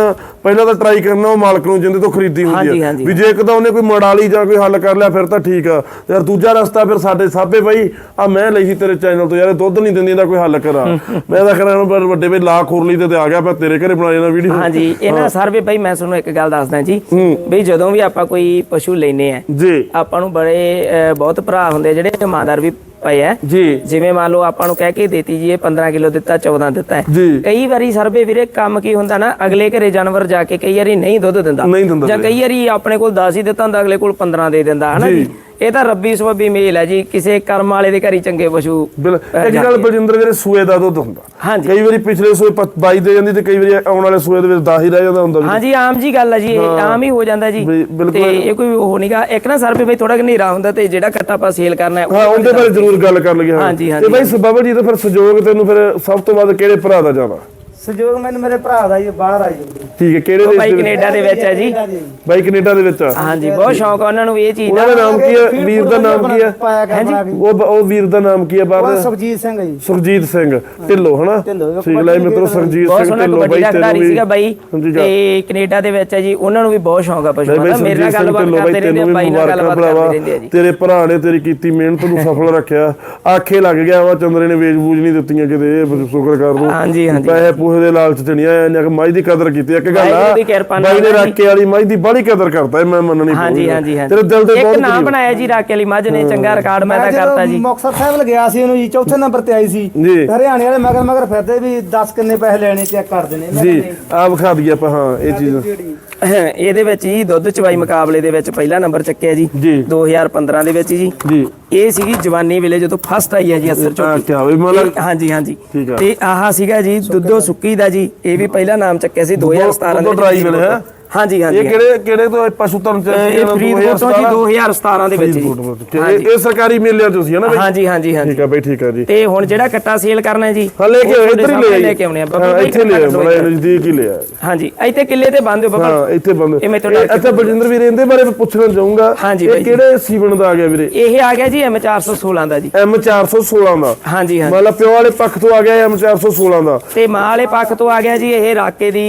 Speaker 1: ਪਹਿਲਾਂ ਤਾਂ ਟਰਾਈ ਕਰਨਾ ਉਹ ਮਾਲਕ ਨੂੰ ਜਿੰਦੇ ਤੋਂ ਖਰੀਦੀ ਹੁੰਦੀ ਹੈ
Speaker 3: ਹਾਂਜੀ।
Speaker 1: ਵੀ ਜੇ ਇੱਕ ਤਾਂ ਉਹਨੇ ਕੋਈ ਮੜਾਲੀ ਜਾਂ ਕੋਈ ਹੱਲ ਕਰ ਲਿਆ ਫਿਰ ਤਾਂ ਠੀਕ ਆ। ਯਾਰ ਦੂਜਾ ਰਸਤਾ ਫਿਰ ਸਾਡੇ ਸਾਬੇ ਬਾਈ ਆ ਮੈਂ ਲਈ ਸੀ ਤੇਰੇ ਚੈਨਲ ਤੋਂ ਯਾਰ ਦੁੱਧ ਨਹੀਂ ਦਿੰਦੀ ਇਹਦਾ ਕੋਈ ਹੱਲ ਕਰਾ। ਮੈਂ ਤਾਂ ਕਰਾਂ ਪਰ ਵੱਡੇ ਬਈ ਲਾ ਖੋਰ ਲਈ ਤੇ ਆ ਗਿਆ ਮੈਂ ਤੇਰੇ ਘਰੇ ਬਣਾ ਜਾਣਾ ਵੀਡੀਓ
Speaker 3: ਹਾਂਜੀ ਇਹਨਾਂ ਸਰਵੇ ਭਾਈ ਮੈਂ ਤੁਹਾਨੂੰ ਇੱਕ ਗੱਲ ਦੱਸਦਾ ਜੀ। ਵੀ ਜਦੋਂ ਵੀ ਆਪਾਂ ਕੋਈ ਪਸ਼ੂ ਲੈਨੇ ਆ
Speaker 1: ਜੀ।
Speaker 3: ਆਪਾਂ ਨੂੰ ਬੜੇ ਬਹੁਤ ਭਰਾ ਹੁੰਦੇ ਆ ਜਿਹੜੇ ਇਮਾਨਦਾਰ ਵੀ ਪਏ ਆ।
Speaker 1: ਜੀ।
Speaker 3: ਜਿਵੇਂ ਮੰਨ ਲਓ ਆਪਾਂ ਨੂੰ ਕਹਿ ਕੇ ਦੇਤੀ ਜੀ ਇਹ 15 ਕਿਲੋ ਦਿੱਤਾ 14 ਦਿੱਤਾ। ਹੈ
Speaker 1: ਜੀ।
Speaker 3: ਕਈ ਵਾਰੀ ਸਰਵੇ ਵੀਰੇ ਕੰਮ ਕੀ ਹੁੰਦਾ ਨਾ ਅਗਲੇ ਘਰੇ ਜਾਨਵਰ ਜਾ ਕੇ ਕਈ ਵਾਰੀ ਨਹੀਂ ਦੁੱਧ ਦਿੰਦਾ।
Speaker 1: ਨਹੀਂ ਦਿੰਦਾ
Speaker 3: ਜਾਂ ਕਈ ਵਾਰੀ ਆਪਣੇ ਕੋਲ 10 ਹੀ ਦਿੱਤਾ ਹੁੰਦਾ ਅਗਲੇ ਕੋਲ 15 ਦੇ ਦਿੰਦਾ ਹਨਾ ਜੀ? ਇਹ ਤਾਂ ਰੱਬੀ ਸਵੱਬੀ ਮੇਲ ਹੈ ਜੀ ਕਿਸੇ ਕਰਮ ਵਾਲੇ ਦੇ ਘਰ ਹੀ ਚੰਗੇ ਪਸ਼ੂ
Speaker 1: ਇੱਕ ਗੱਲ ਬਲਜਿੰਦਰ ਵੀਰੇ ਸੂਏ ਦਾ ਦੁੱਧ ਹੁੰਦਾ
Speaker 3: ਹਾਂਜੀ।
Speaker 1: ਕਈ ਵਾਰੀ ਪਿਛਲੇ ਸੂਏ 22 ਦੇ ਜਾਂਦੀ ਤੇ ਕਈ ਵਾਰੀ ਆਉਣ ਵਾਲੇ ਸੂਏ ਦੇ ਵਿੱਚ 10 ਹੀ ਰਹਿ ਜਾਂਦਾ ਹੁੰਦਾ।
Speaker 3: ਹਾਂਜੀ ਆਮ ਜੀ ਗੱਲ ਹੈ ਜੀ ਇਹ ਆਮ ਹੀ ਹੋ ਜਾਂਦਾ ਜੀ। ਤੇ ਇਹ ਕੋਈ ਉਹ ਨਹੀਂਗਾ ਇੱਕ ਨਾ ਸਰ ਵੀ ਬਈ ਥੋੜਾ ਹਨੇਰਾ ਹੁੰਦਾ ਤੇ ਜਿਹੜਾ ਕੱਟਾ ਆਪਾਂ ਸੇਲ ਕਰਨਾ ਹੈ ਉਹ
Speaker 1: ਹਾਂ ਉਹਦੇ ਬਾਰੇ ਜ਼ਰੂਰ ਗੱਲ ਕਰ ਲਈਏ ਹਾਂ।
Speaker 3: ਹਾਂਜੀ,
Speaker 1: ਤੇ। ਬਾਈ ਬਾਬਾ ਜੀ ਦਾ ਫਿਰ ਸਹਿਯੋਗ ਤੈਨੂੰ ਫਿਰ ਸਭ ਤੋਂ ਵੱਧ ਕਿਹੜੇ ਭਰਾ ਦਾ ਜ਼ਿਆਦਾ
Speaker 2: ਸਹਿਯੋਗ ਮੈਨੂੰ ਮੇਰੇ ਭਰਾ ਦਾ ਜੀ ਬਾਹਰ ਆ ਜੀ
Speaker 1: ਠੀਕ ਹੈ ਕਿਹੜੇ
Speaker 3: ਉਹ
Speaker 1: ਦੇਸ਼
Speaker 3: ਬਾਈ
Speaker 1: ਦੇ ਵਿੱਚ?
Speaker 3: ਕੈਨੇਡਾ ਦੇ ਵਿੱਚ ਹੈ ਜੀ।
Speaker 1: ਬਾਈ ਕੈਨੇਡਾ ਦੇ ਵਿੱਚ ਆ?
Speaker 3: ਹਾਂਜੀ ਬਹੁਤ ਸ਼ੌਂਕ ਆ ਉਹਨਾਂ ਨੂੰ ਇਹ ਚੀਜ਼
Speaker 1: ਉਹਨਾਂ
Speaker 3: ਦਾ
Speaker 1: ਨਾਮ ਕੀ ਹੈ? ਵੀਰ ਦਾ ਨਾਮ ਕੀ ਹੈ?
Speaker 2: ਕੇ
Speaker 1: ਉਹ ਉਹ ਵੀਰ ਦਾ ਨਾਮ ਕੀ ਹੈ ਬਾਹਰ?
Speaker 2: ਉਹ
Speaker 1: ਦਾ
Speaker 2: ਸੁਖਜੀਤ ਸਿੰਘ ਜੀ।
Speaker 1: ਸੁਖਜੀਤ ਸਿੰਘ। ਢਿੱਲੋਂ ਹਨਾ?
Speaker 2: ਢਿੱਲੋਂ,
Speaker 1: ਠੀਕ ਲੈ ਮਿੱਤਰੋ ਸੁਖਜੀਤ
Speaker 3: ਬਹੁਤ
Speaker 1: ਸਿੰਘ
Speaker 3: ਸੋਹਣਾ
Speaker 1: ਢਿੱਲੋਂ
Speaker 3: ਕਬੱਡੀ
Speaker 1: ਬਾਈ
Speaker 3: ਦਾ ਖਿਡਾਰੀ ਸੀਗਾ ਬਾਈ।
Speaker 1: ਹਾਂਜੀ ਜਾ।
Speaker 3: ਤੇ ਕੈਨੇਡਾ ਦੇ ਵਿੱਚ ਹੈ ਜੀ ਉਹਨਾਂ ਨੂੰ ਵੀ ਬਹੁਤ ਸ਼ੌਂਕ ਆ ਪਸ਼ੂਆਂ
Speaker 1: ਬਾਈ
Speaker 3: ਦਾ ਮੇਰੇ ਨਾਲ
Speaker 1: ਸਿੰਘ
Speaker 3: ਗੱਲਬਾਤ
Speaker 1: ਢਿੱਲੋਂ
Speaker 3: ਕਰਦੇ ਰਹਿੰਦੇ ਆ
Speaker 1: ਵੀ
Speaker 3: ਬਾਈ ਨਾਲ
Speaker 1: ਮੁਬਾਰਕਾਂ
Speaker 3: ਗੱਲਬਾਤ ਕਰਦੇ ਰਹਿੰਦੇ ਆ ਜੀ।
Speaker 1: ਤੇਰੇ ਭਰਾ ਨੇ ਤੇਰੀ ਕੀਤੀ ਮਿਹਨਤ ਨੂੰ ਸਫਲ ਰੱਖਿਆ। ਆਖੇ ਲੱਗ ਗਿਆ ਵਾ ਚੰਦਰੇ ਨੇ ਵੇਚ-ਬੂਝ ਨਹੀਂ ਦਿੱਤੀਆਂ ਕਿਤੇ ਇਹ ਸ਼ੁਕਰ ਕਰ ਦੋ
Speaker 3: ਹਾਂਜੀ, ਹਾਂਜੀ।
Speaker 1: ਪੈਸੇ ਪੂਹੇ ਦੇ ਲਾਲਚ ਚ ਨਹੀਂ ਆਇਆ ਇਹਨੇ ਕਿ ਮਾਈ ਦੀ ਕਦਰ ਕੀਤੀ ਇੱਕ ਗੱਲ ਆ ਬਾਈ ਨੇ। ਰਾਕੇ ਵਾਲੀ ਮਾਈ ਦੀ ਬੜੀ ਕਦਰ ਕਰਤਾ ਮੈਂ ਮੰਨਣੀ ਪਊਗੀ।
Speaker 3: ਹਾਂਜੀ ਹਾਂਜੀ
Speaker 1: ਤੇਰੇ ਦਿਲ ਦੇ
Speaker 3: ਇੱਕ
Speaker 1: ਬਹੁਤ
Speaker 3: ਨਾਮ
Speaker 1: ਕਰੀਬ।
Speaker 3: ਬਣਾਇਆ ਜੀ ਰਾਕੇ ਵਾਲੀ ਮੱਝ ਨੇ ਚੰਗਾ ਰਿਕਾਰਡ
Speaker 2: ਮੈਂ
Speaker 3: ਪੈਦਾ ਕਰਤਾ ਜੀ
Speaker 2: ਮੁਕਤਸਰ ਸਾਹਿਬ ਲਗਿਆ ਸੀ ਉਹਨੂੰ ਜੀ ਚੌਥੇ ਨੰਬਰ ਤੇ ਆਈ ਸੀ। ਹਰਿਆਣੇ ਵਾਲੇ ਮਗਰ ਮਗਰ ਫਿਰਦੇ ਵੀ 10 ਕਿੰਨੇ ਪੈਸੇ ਲੈਣੇ ਚੈੱਕ ਕਰਦੇ ਨੇ
Speaker 1: ਜੀ ਆ ਵਿਖਾ ਦਈਏ ਆਪਾਂ ਹਾਂ ਇਹ ਚੀਜ਼।
Speaker 3: ਇਹਦੇ ਵਿੱਚ ਜੀ ਦੁੱਧ ਚਵਾਈ ਮੁਕਾਬਲੇ ਦੇ ਵਿੱਚ ਪਹਿਲਾ ਨੰਬਰ ਚੱਕਿਆ ਜੀ
Speaker 1: ਜੀ।
Speaker 3: 2015 ਦੇ ਵਿੱਚ ਜੀ।
Speaker 1: ਜੀ।
Speaker 3: ਇਹ ਸੀਗੀ ਜਵਾਨੀ ਵੇਲੇ ਜਦੋਂ ਫਸਟ ਆਈ ਹੈ ਜੀ ਅਸਰ ਚੋਕੀ ਹਾਂਜੀ ਹਾਂਜੀ। ਤੇ ਆਹ ਸੀਗਾ ਜੀ ਦੁੱਧੋ ਸੁੱਕੀ ਦਾ ਜੀ ਇਹ ਵੀ ਪਹਿਲਾ ਨਾਮ ਚੱਕਿਆ ਸੀ 2017 ਦੇ
Speaker 1: ਹੈ?
Speaker 3: ਹਾਂਜੀ ਹਾਂਜੀ
Speaker 1: ਇਹ ਕਿਹੜੇ ਕਿਹੜੇ ਤੋਂ ਪਸ਼ੂ ਧਨ ਚ
Speaker 3: ਇਹ ਫਰੀਦਕੋਟ ਤੋਂ ਜੀ 2017 ਦੇ ਵਿੱਚ ਜੀ।
Speaker 1: ਇਹ ਸਰਕਾਰੀ ਮੇਲਿਆਂ ਤੋਂ ਸੀ ਹਨਾ ਬਈ?
Speaker 3: ਹਾਂਜੀ ਹਾਂਜੀ ਹਾਂਜੀ।
Speaker 1: ਠੀਕ ਆ ਬਈ ਠੀਕ ਆ ਜੀ।
Speaker 3: ਤੇ ਹੁਣ ਜਿਹੜਾ ਕੱਟਾ ਸੇਲ ਕਰਨਾ ਜੀ
Speaker 1: ਹਾਂ ਲੈ ਕੇ
Speaker 3: ਤੁਹਾਡੇ
Speaker 1: ਇੱਧਰ ਹੀ ਲੈ
Speaker 3: ਲੈ ਕੇ ਆਉਣੇ ਆ। ਬਾਬਾ
Speaker 1: ਇੱਥੇ ਲੈ ਬੜਾ ਨਜ਼ਦੀਕ ਹੀ ਲੈ ਆ
Speaker 3: ਹਾਂਜੀ ਇੱਥੇ ਕਿੱਲੇ ਤੇ ਬੰਦ ਹੋ ਬਾਬਾ।
Speaker 1: ਹਾਂ ਇੱਥੇ ਬੰਦ
Speaker 3: ਇਹ ਮੈਂ ਤੋਂ
Speaker 1: ਇਹ-
Speaker 3: ਡਰ ਕੇ
Speaker 1: ਅੱਛਾ ਬਲਜਿੰਦਰ ਵੀਰ ਇਹਦੇ ਬਾਰੇ ਪੁੱਛਣਾ ਚਾਹੂੰਗਾ। ਇਹ। ਕਿਹੜੇ ਸੀਵਨ ਦਾ ਆ ਗਿਆ ਵੀਰੇ?
Speaker 3: ਇਹ ਆ ਗਿਆ ਜੀ ਐਮ 416 ਦਾ ਜੀ।
Speaker 1: ਐਮ 416 ਦਾ।
Speaker 3: ਹਾਂਜੀ ਹਾਂਜੀ।
Speaker 1: ਮਤਲਬ ਪਿਓ ਵਾਲੇ ਪੱਖ ਤੋਂ ਆ ਗਿਆ ਐਮ 416 ਦਾ।
Speaker 3: ਤੇ ਮਾਂ ਵਾਲੇ ਪੱਖ ਤੋਂ ਆ ਗਿਆ ਜੀ ਇਹ ਰਾਕੇ ਦੀ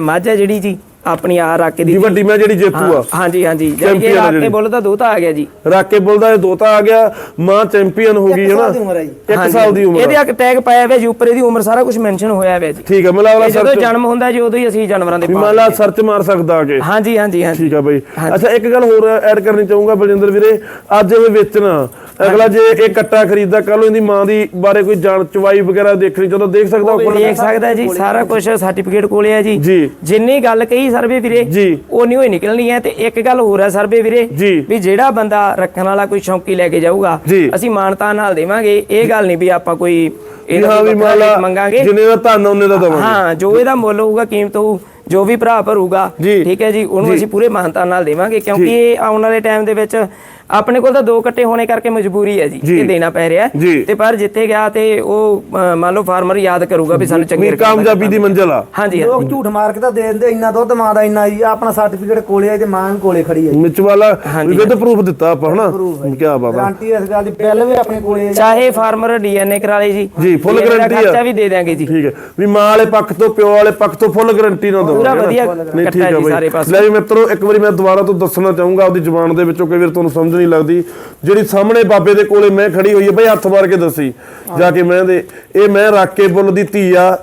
Speaker 3: ਮੱਝ ਹੈ ਜਿਹੜੀ ਜੀ। ਆਪਣੀ ਆ ਰਾਕੇ ਦੀ
Speaker 1: ਜੀ ਵੱਡੀ ਮੈਂ ਜਿਹੜੀ ਜੇਤੂ ਆ।
Speaker 3: ਹਾਂਜੀ ਹਾਂਜੀ। ਜਿਹੜੀ ਰਾਕੇ। ਬੁੱਲ ਦਾ ਦੋਤਾ ਆ ਗਿਆ ਜੀ।
Speaker 1: ਰਾਕੇ ਬੁੱਲ ਦਾ ਇਹ ਦੋਤਾ ਆ ਗਿਆ ਮਾਂ ਚੈਂਪੀਅਨ ਹੋ ਗਈ ਹੈ ਨਾ
Speaker 2: ਸਾਲ ਦੀ ਉਮਰ ਹੈ ਜੀ।
Speaker 1: ਇੱਕ
Speaker 3: ਹਾਂਜੀ,
Speaker 1: ਸਾਲ ਦੀ ਉਮਰ
Speaker 3: ਇਹਦੇ ਇੱਕ ਟੈਗ ਪਾਇਆ ਹੋਇਆ ਜੀ ਉੱਪਰ ਇਹਦੀ ਉਮਰ ਸਾਰਾ ਕੁਝ ਮੈਂਸ਼ਨ ਹੋਇਆ ਹੋਇਆ ਜੀ।
Speaker 1: ਠੀਕ ਹੈ ਮਤਲਬ ਅਗਲਾ
Speaker 3: ਜਦੋਂ ਜਨਮ ਹੁੰਦਾ ਜੀ ਉਦੋਂ ਹੀ ਅਸੀਂ ਜਾਨਵਰਾਂ ਦੇ
Speaker 1: ਵੀ
Speaker 3: ਪਾ
Speaker 1: ਮੰਨ ਲਾ ਸਰਚ ਮਾਰ ਸਕਦਾ ਕੇ।
Speaker 3: ਹਾਂਜੀ ਹਾਂਜੀ ਹਾਂਜੀ।
Speaker 1: ਠੀਕ ਆ ਬਈ। ਅੱਛਾ ਇੱਕ ਗੱਲ ਹੋਰ ਐਡ ਕਰਨੀ ਚਾਹੂੰਗਾ ਬਲਜਿੰਦਰ ਵੀਰੇ ਅੱਜ ਇਹ ਵੇਚਣਾ ਅਗਲਾ ਜੇ ਇਹ ਕੱਟਾ ਖਰੀਦਦਾ ਕੱਲ ਨੂੰ ਇਹਦੀ ਮਾਂ ਦੀ ਬਾਰੇ ਕੋਈ ਜਾਣ ਚਵਾਈ ਵਗੈਰਾ ਦੇਖਣੀ ਚਾਹੁੰਦਾ ਦੇਖ ਸਕਦਾ ਉਹ ਕੋਲ
Speaker 3: ਦੇਖ ਸਕਦਾ ਜੀ ਸਾਰਾ ਕੁਝ ਸਰਟੀਫਿਕੇਟ ਕੋਲੇ ਹੈ ਜੀ। ਜਿੰਨੀ ਗੱਲ ਕਹੀ ਸਰਵੇ ਵੀਰੇ
Speaker 1: ਜੀ।
Speaker 3: ਉਨੀ ਹੋਈ ਨਿਕਲਣੀ ਹੈ ਤੇ ਇੱਕ ਗੱਲ ਹੋਰ ਹੈ ਸਰਵੇ ਵੀਰੇ। ਵੀ ਜਿਹੜਾ ਬੰਦਾ ਰੱਖਣ ਵਾਲਾ ਕੋਈ ਸ਼ੌਂਕੀ ਲੈ ਕੇ ਜਾਊਗਾ। ਅਸੀਂ ਮਾਨਤਾ ਨਾਲ ਦੇਵਾਂਗੇ ਇਹ ਗੱਲ ਨਹੀਂ ਵੀ ਆਪਾਂ ਕੋਈ ਇਹਦਾ
Speaker 1: ਵੀ
Speaker 3: ਮੰਗਾਂਗੇ।
Speaker 1: ਜਿੰਨੇ ਦਾ ਧਨ ਉਹਨੇ ਦਾ ਦਵਾਂਗੇ।
Speaker 3: ਹਾਂ ਜੋ ਇਹਦਾ ਮੁੱਲ ਹੋਊਗਾ ਕੀਮਤ ਹੋਊ ਜੋ ਵੀ ਭਰਾ ਭਰੂਗਾ। ਠੀਕ ਹੈ ਜੀ ਉਹਨੂੰ ਅਸੀਂ ਪੂਰੇ ਮਾਨਤਾ ਨਾਲ ਦੇਵਾਂਗੇ ਕਿਉਂਕਿ ਇਹ ਆਉਣ ਵਾਲੇ ਟਾਈਮ ਦੇ ਵਿੱਚ ਆਪਣੇ ਕੋਲ ਤਾਂ ਦੋ ਕੱਟੇ ਹੋਣੇ ਕਰਕੇ ਮਜਬੂਰੀ ਹੈ ਜੀ। ਇਹ ਦੇਣਾ ਪੈ ਰਿਹਾ। ਤੇ ਪਰ ਜਿੱਥੇ ਗਿਆ ਤੇ ਉਹ ਮੰਨ ਲਓ ਫਾਰਮਰ ਯਾਦ ਕਰੂਗਾ ਵੀ ਸਾਨੂੰ ਚੰਗੇ
Speaker 1: ਕਾਮਯਾਬੀ ਦੀ ਮੰਜ਼ਿਲ ਆ।
Speaker 3: ਹਾਂਜੀ
Speaker 2: ਲੋਕ ਝੂਠ ਮਾਰ ਕੇ ਤਾਂ ਦੇ ਦਿੰਦੇ ਇੰਨਾ ਦੁੱਧ ਮਾਂ ਦਾ ਇੰਨਾ ਜੀ ਆਪਣਾ ਸਰਟੀਫਿਕੇਟ ਕੋਲੇ ਆ ਤੇ ਮਾਂ ਕੋਲੇ ਖੜੀ ਹੈ
Speaker 1: ਮਿਚ ਵਾਲਾ। ਵਿਦ ਪ੍ਰੂਫ ਦਿੱਤਾ ਆਪਾਂ ਹਨਾ? ਕੀ ਆ।
Speaker 2: ਗਾਰੰਟੀ ਇਸ ਗੱਲ ਦੀ ਬਿੱਲ ਵੀ ਆਪਣੇ ਕੋਲੇ।
Speaker 3: ਚਾਹੇ ਫਾਰਮਰ ਡੀਐਨਏ ਕਰਾ ਲੇ ਜੀ।
Speaker 1: ਜੀ,
Speaker 3: ਦਾ
Speaker 1: guarantee ਆ।
Speaker 3: ਖਰਚਾ ਵੀ ਦੇ ਦਿਆਂਗੇ ਜੀ।
Speaker 1: ਠੀਕ ਹੈ। ਵੀ ਮਾਂ ਵਾਲੇ ਪੱਖ ਤੋਂ ਪਿਓ ਵਾਲੇ ਪੱਖ ਤੋਂ ਫੁੱਲ ਗਾਰੰਟੀ ਨਾਲ ਦਵਾਂਗੇ
Speaker 3: ਪੂਰਾ
Speaker 1: ਨਾ।
Speaker 3: ਵਧੀਆ ਕੱਟਾ
Speaker 1: ਹੈ
Speaker 3: ਜੀ ਸਾਰੇ ਪਾਸੇ।
Speaker 1: ਲੈ ਜੀ ਮਿੱਤਰੋ ਇੱਕ ਵਾਰੀ ਮੈਂ ਦੁਬਾਰਾ ਤੋਂ ਦੱਸਣਾ ਚਾਹੂੰਗਾ ਆਪਦੀ ਜ਼ੁਬਾਨ ਦੇ ਵਿੱਚੋਂ ਕਈ ਵਾਰ ਤੁਹਾਨੂੰ ਸਮਝ ਨਹੀਂ ਲੱਗਦੀ। ਜਿਹੜੀ ਸਾਹਮਣੇ ਬਾਬੇ ਦੇ ਕੋਲੇ ਮੈਂ ਖੜੀ ਹੋਈ ਹੈ ਬਈ ਹੱਥ ਮਾਰ ਕੇ ਦੱਸੀ। ਜਾ ਕੇ ਮੈਂ ਦੇ ਇਹ ਮੈਂ ਰਾਕੇ ਬੁੱਲ ਦੀ ਧੀ ਆ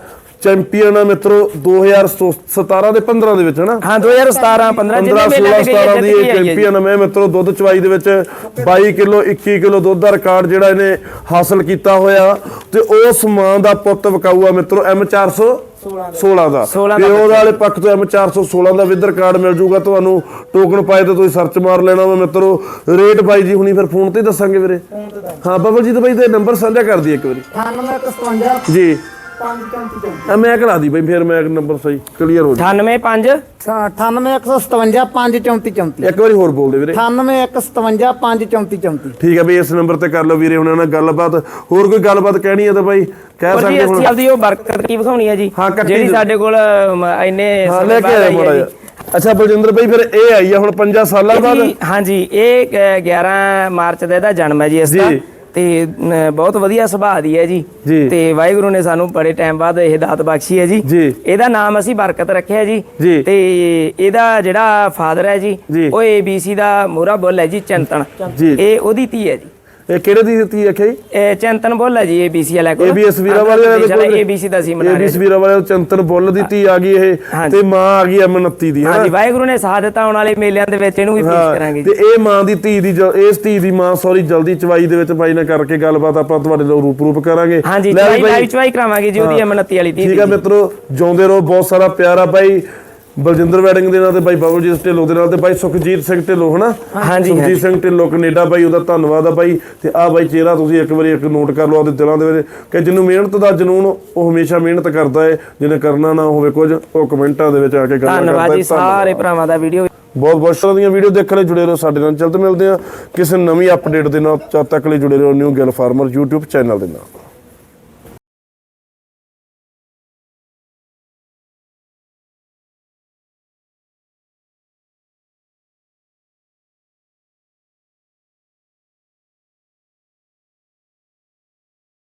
Speaker 1: ਚੈਂਪੀਅਨ ਆ ਮਿੱਤਰੋ 2017 ਦੇ 15 ਦੇ ਵਿੱਚ ਹਨਾ?
Speaker 3: ਹਾਂ 2017 15
Speaker 1: 15
Speaker 3: ਜਿੰਨੇ
Speaker 1: 16
Speaker 3: ਮੇਲੇ ਦੇ
Speaker 1: 17 ਦੀ। ਚੈਂਪੀਅਨ ਮੈਂ ਮਿੱਤਰੋ ਦੁੱਧ ਚਵਾਈ ਦੇ ਵਿੱਚ 22 ਕਿਲੋ 21 ਕਿਲੋ ਦੁੱਧ ਦਾ ਰਿਕਾਰਡ ਜਿਹੜਾ ਇਹਨੇ ਹਾਸਲ ਕੀਤਾ ਹੋਇਆ। ਤੇ ਉਸ ਮਾਂ ਦਾ ਪੁੱਤ ਵਿਕਾਊ ਆ ਮਿੱਤਰੋ ਐਮ 400 16 ਦਾ।
Speaker 3: 16
Speaker 1: ਤੇ
Speaker 3: ਦਾ
Speaker 1: ਉਹਦੇ ਵਾਲੇ ਪੱਖ ਤੋਂ ਐਮ 416 ਦਾ ਵਿਦ ਰਿਕਾਰਡ ਮਿਲ ਜੂਗਾ ਤੁਹਾਨੂੰ ਟੋਕਨ ਪਾਏ ਤੇ ਤੁਸੀਂ ਸਰਚ ਮਾਰ ਲੈਣਾ ਵਾ ਮਿੱਤਰੋ। ਰੇਟ ਬਾਈ ਜੀ ਹੁਣੀ ਫਿਰ ਫੋਨ ਤੇ ਦੱਸਾਂਗੇ ਵੀਰੇ। ਹਾਂ ਬੱਬਲ ਜੀ ਤਾਂ ਬਾਈ ਤੇ ਨੰਬਰ ਸਾਂਝਾ ਕਰ ਦਈਏ ਇੱਕ ਵਾਰੀ।
Speaker 2: 98
Speaker 1: ਜੀ।
Speaker 2: 5
Speaker 1: ਆ ਮੈਂ ਕਰਾ ਦੀ ਬਾਈ ਫਿਰ ਮੈਂ ਨੰਬਰ ਸਹੀ ਕਲੀਅਰ ਹੋ ਜਾ
Speaker 3: 985
Speaker 2: 98 157 5 34
Speaker 1: ਇੱਕ ਵਾਰੀ ਹੋਰ ਬੋਲ ਦੇ ਵੀਰੇ।
Speaker 2: 98 157 5 34 34
Speaker 1: ਠੀਕ ਹੈ ਬਈ ਇਸ ਨੰਬਰ ਤੇ ਕਰ ਲਓ ਵੀਰੇ ਉਹਨਾਂ ਨਾਲ ਗੱਲਬਾਤ। ਹੋਰ ਕੋਈ ਗੱਲਬਾਤ ਕਹਿਣੀ ਹੈ ਤਾਂ ਬਾਈ ਕਹਿ
Speaker 3: ਹੋਰ ਜੀ
Speaker 1: ਸਕਦੇ ਹੁਣ।
Speaker 3: ਅਸੀਂ ਆਪਦੀ ਉਹ ਬਰਕਤ ਕੀ ਵਿਖਾਉਣੀ ਹੈ ਜੀ?
Speaker 1: ਹਾਂ, ਕੱਟੀ
Speaker 3: ਜਿਹੜੀ
Speaker 1: ਦਿਓ।
Speaker 3: ਸਾਡੇ ਕੋਲ ਇੰਨੇ
Speaker 1: ਲੈ ਕੇ ਆਇਆ ਮਾੜਾ ਅੱਛਾ ਬਲਜਿੰਦਰ ਬਾਈ ਫਿਰ ਇਹ ਆਈ ਆ ਹੁਣ 5 ਸਾਲਾਂ ਬਾਅਦ।
Speaker 3: ਹਾਂਜੀ ਇਹ ਅ, 11 ਮਾਰਚ ਦਾ ਇਹਦਾ ਜਨਮ ਹੈ ਜੀ ਇਸ ਦਾ।
Speaker 1: ਜੀ।
Speaker 3: ਤੇ ਬਹੁਤ ਵਧੀਆ ਸੁਭਾਅ ਦੀ ਹੈ ਜੀ। ਤੇ ਵਾਹਿਗੁਰੂ ਨੇ ਸਾਨੂੰ ਬੜੇ ਟਾਈਮ ਬਾਅਦ ਇਹ ਦਾਤ ਬਖਸ਼ੀ ਹੈ ਜੀ। ਇਹਦਾ ਨਾਮ ਅਸੀਂ ਬਰਕਤ ਰੱਖਿਆ ਜੀ। ਤੇ ਇਹਦਾ ਜਿਹੜਾ ਫਾਦਰ ਹੈ ਜੀ। ਉਹ ABC ਦਾ ਮੋਹਰਾ ਬੁੱਲ ਹੈ ਜੀ ਚੰਤਨ। ਇਹ ਉਹਦੀ ਧੀ ਹੈ ਜੀ
Speaker 1: ਇਹ ਕਿਹੜੇ ਦੀ ਦਿੱਤੀ ਆਖਿਆ ਜੀ
Speaker 3: ਇਹ ਚੰਤਨ ਬੁੱਲ ਹੈ ਜੀ ABC ਵਾਲਾ ਕੋਲ।
Speaker 1: ABS ਵੀਰਾ ਵਾਲੇ ਦੇ ਕੋਲ
Speaker 3: ABC ਦਾ ਸੀ ਮਨਾ ਰਿਹਾ।
Speaker 1: ਵੀਰਾ ਵਾਲੇ ਚੰਤਨ ਬੁੱਲ ਦੀ ਧੀ ਆ ਗਈ ਇਹ। ਤੇ ਮਾਂ ਆ ਗਈ M29 ਦੀ
Speaker 3: ਹਾਂਜੀ ਵਾਹਿਗੁਰੂ ਨੇ ਸਾਥ ਦਿੱਤਾ ਆਉਣ ਵਾਲੇ ਮੇਲਿਆਂ ਦੇ ਵਿੱਚ ਇਹਨੂੰ ਵੀ ਪੇਸ਼ ਕਰਾਂਗੇ
Speaker 1: ਤੇ ਇਹ ਮਾਂ ਦੀ ਧੀ ਦੀ ਇਸ ਧੀ ਦੀ ਮਾਂ ਸੌਰੀ ਜਲਦੀ ਚਵਾਈ ਦੇ ਵਿੱਚ ਬਾਈ ਨਾਲ ਕਰਕੇ ਗੱਲਬਾਤ ਆਪਾਂ ਤੁਹਾਡੇ ਨਾਲ ਰੂਪ ਰੂਪ ਕਰਾਂਗੇ।
Speaker 3: ਹਾਂਜੀ ਚਵਾਈ ਚਵਾਈ ਕਰਾਵਾਂਗੇ ਜੀ ਉਹਦੀ M29 ਵਾਲੀ ਧੀ
Speaker 1: ਠੀਕ ਆ। ਮਿੱਤਰੋ ਜਿਉਂਦੇ ਰਹੋ ਬਹੁਤ ਸਾਰਾ ਪਿਆਰ ਆ ਬਾਈ। ਬਲਜਿੰਦਰ ਵੈਡਿੰਗ ਦੇ ਨਾਲ ਤੇ ਬਾਈ ਬਾਬੂਜੀਤ ਢਿੱਲੋਂ ਦੇ ਨਾਲ ਤੇ ਬਾਈ ਸੁਖਜੀਤ ਸਿੰਘ ਢਿੱਲੋਂ ਹਨਾ?
Speaker 3: ਹਾਂਜੀ,
Speaker 1: ਸੁਖਜੀਤ ਸਿੰਘ ਢਿੱਲੋਂ ਕੈਨੇਡਾ ਬਾਈ ਉਹਦਾ ਧੰਨਵਾਦ ਆ ਬਾਈ। ਤੇ ਆ ਬਾਈ ਚਿਹਰਾ ਤੁਸੀਂ ਇੱਕ ਵਾਰੀ ਇੱਕ ਨੋਟ ਕਰ ਲਓ ਆਪਦੇ ਦਿਲਾਂ ਦੇ ਵਿੱਚ ਕਿ ਜਿਹਨੂੰ ਮਿਹਨਤ ਦਾ ਜਨੂਨ ਉਹ ਹਮੇਸ਼ਾ ਮਿਹਨਤ ਕਰਦਾ ਹੈ ਜਿਹਨੇ ਕਰਨਾ ਨਾ ਹੋਵੇ ਕੁਝ ਉਹ ਕਮੈਂਟਾਂ ਦੇ ਵਿੱਚ ਆ ਕੇ ਗੱਲਾਂ ਕਰਦਾ
Speaker 3: ਧੰਨਵਾਦ ਜੀ ਸਾਰੇ ਭਰਾਵਾਂ ਦਾ ਵੀਡੀਓ
Speaker 1: ਬਹੁਤ ਬਹੁਤ ਸ਼ੁਕਰੀਆ। ਦੀਆਂ ਵੀਡੀਓ ਦੇਖਣ ਲਈ ਜੁੜੇ ਰਹੋ ਸਾਡੇ ਨਾਲ। ਜਲਦ ਮਿਲਦੇ ਆ ਕਿਸੇ ਨਵੀਂ ਅਪਡੇਟ ਦੇ ਨਾਲ। ਜਦ ਤੱਕ ਲਈ ਜੁੜੇ ਰਹੋ new Gill farmer YouTube channel ਦੇ ਨਾਲ।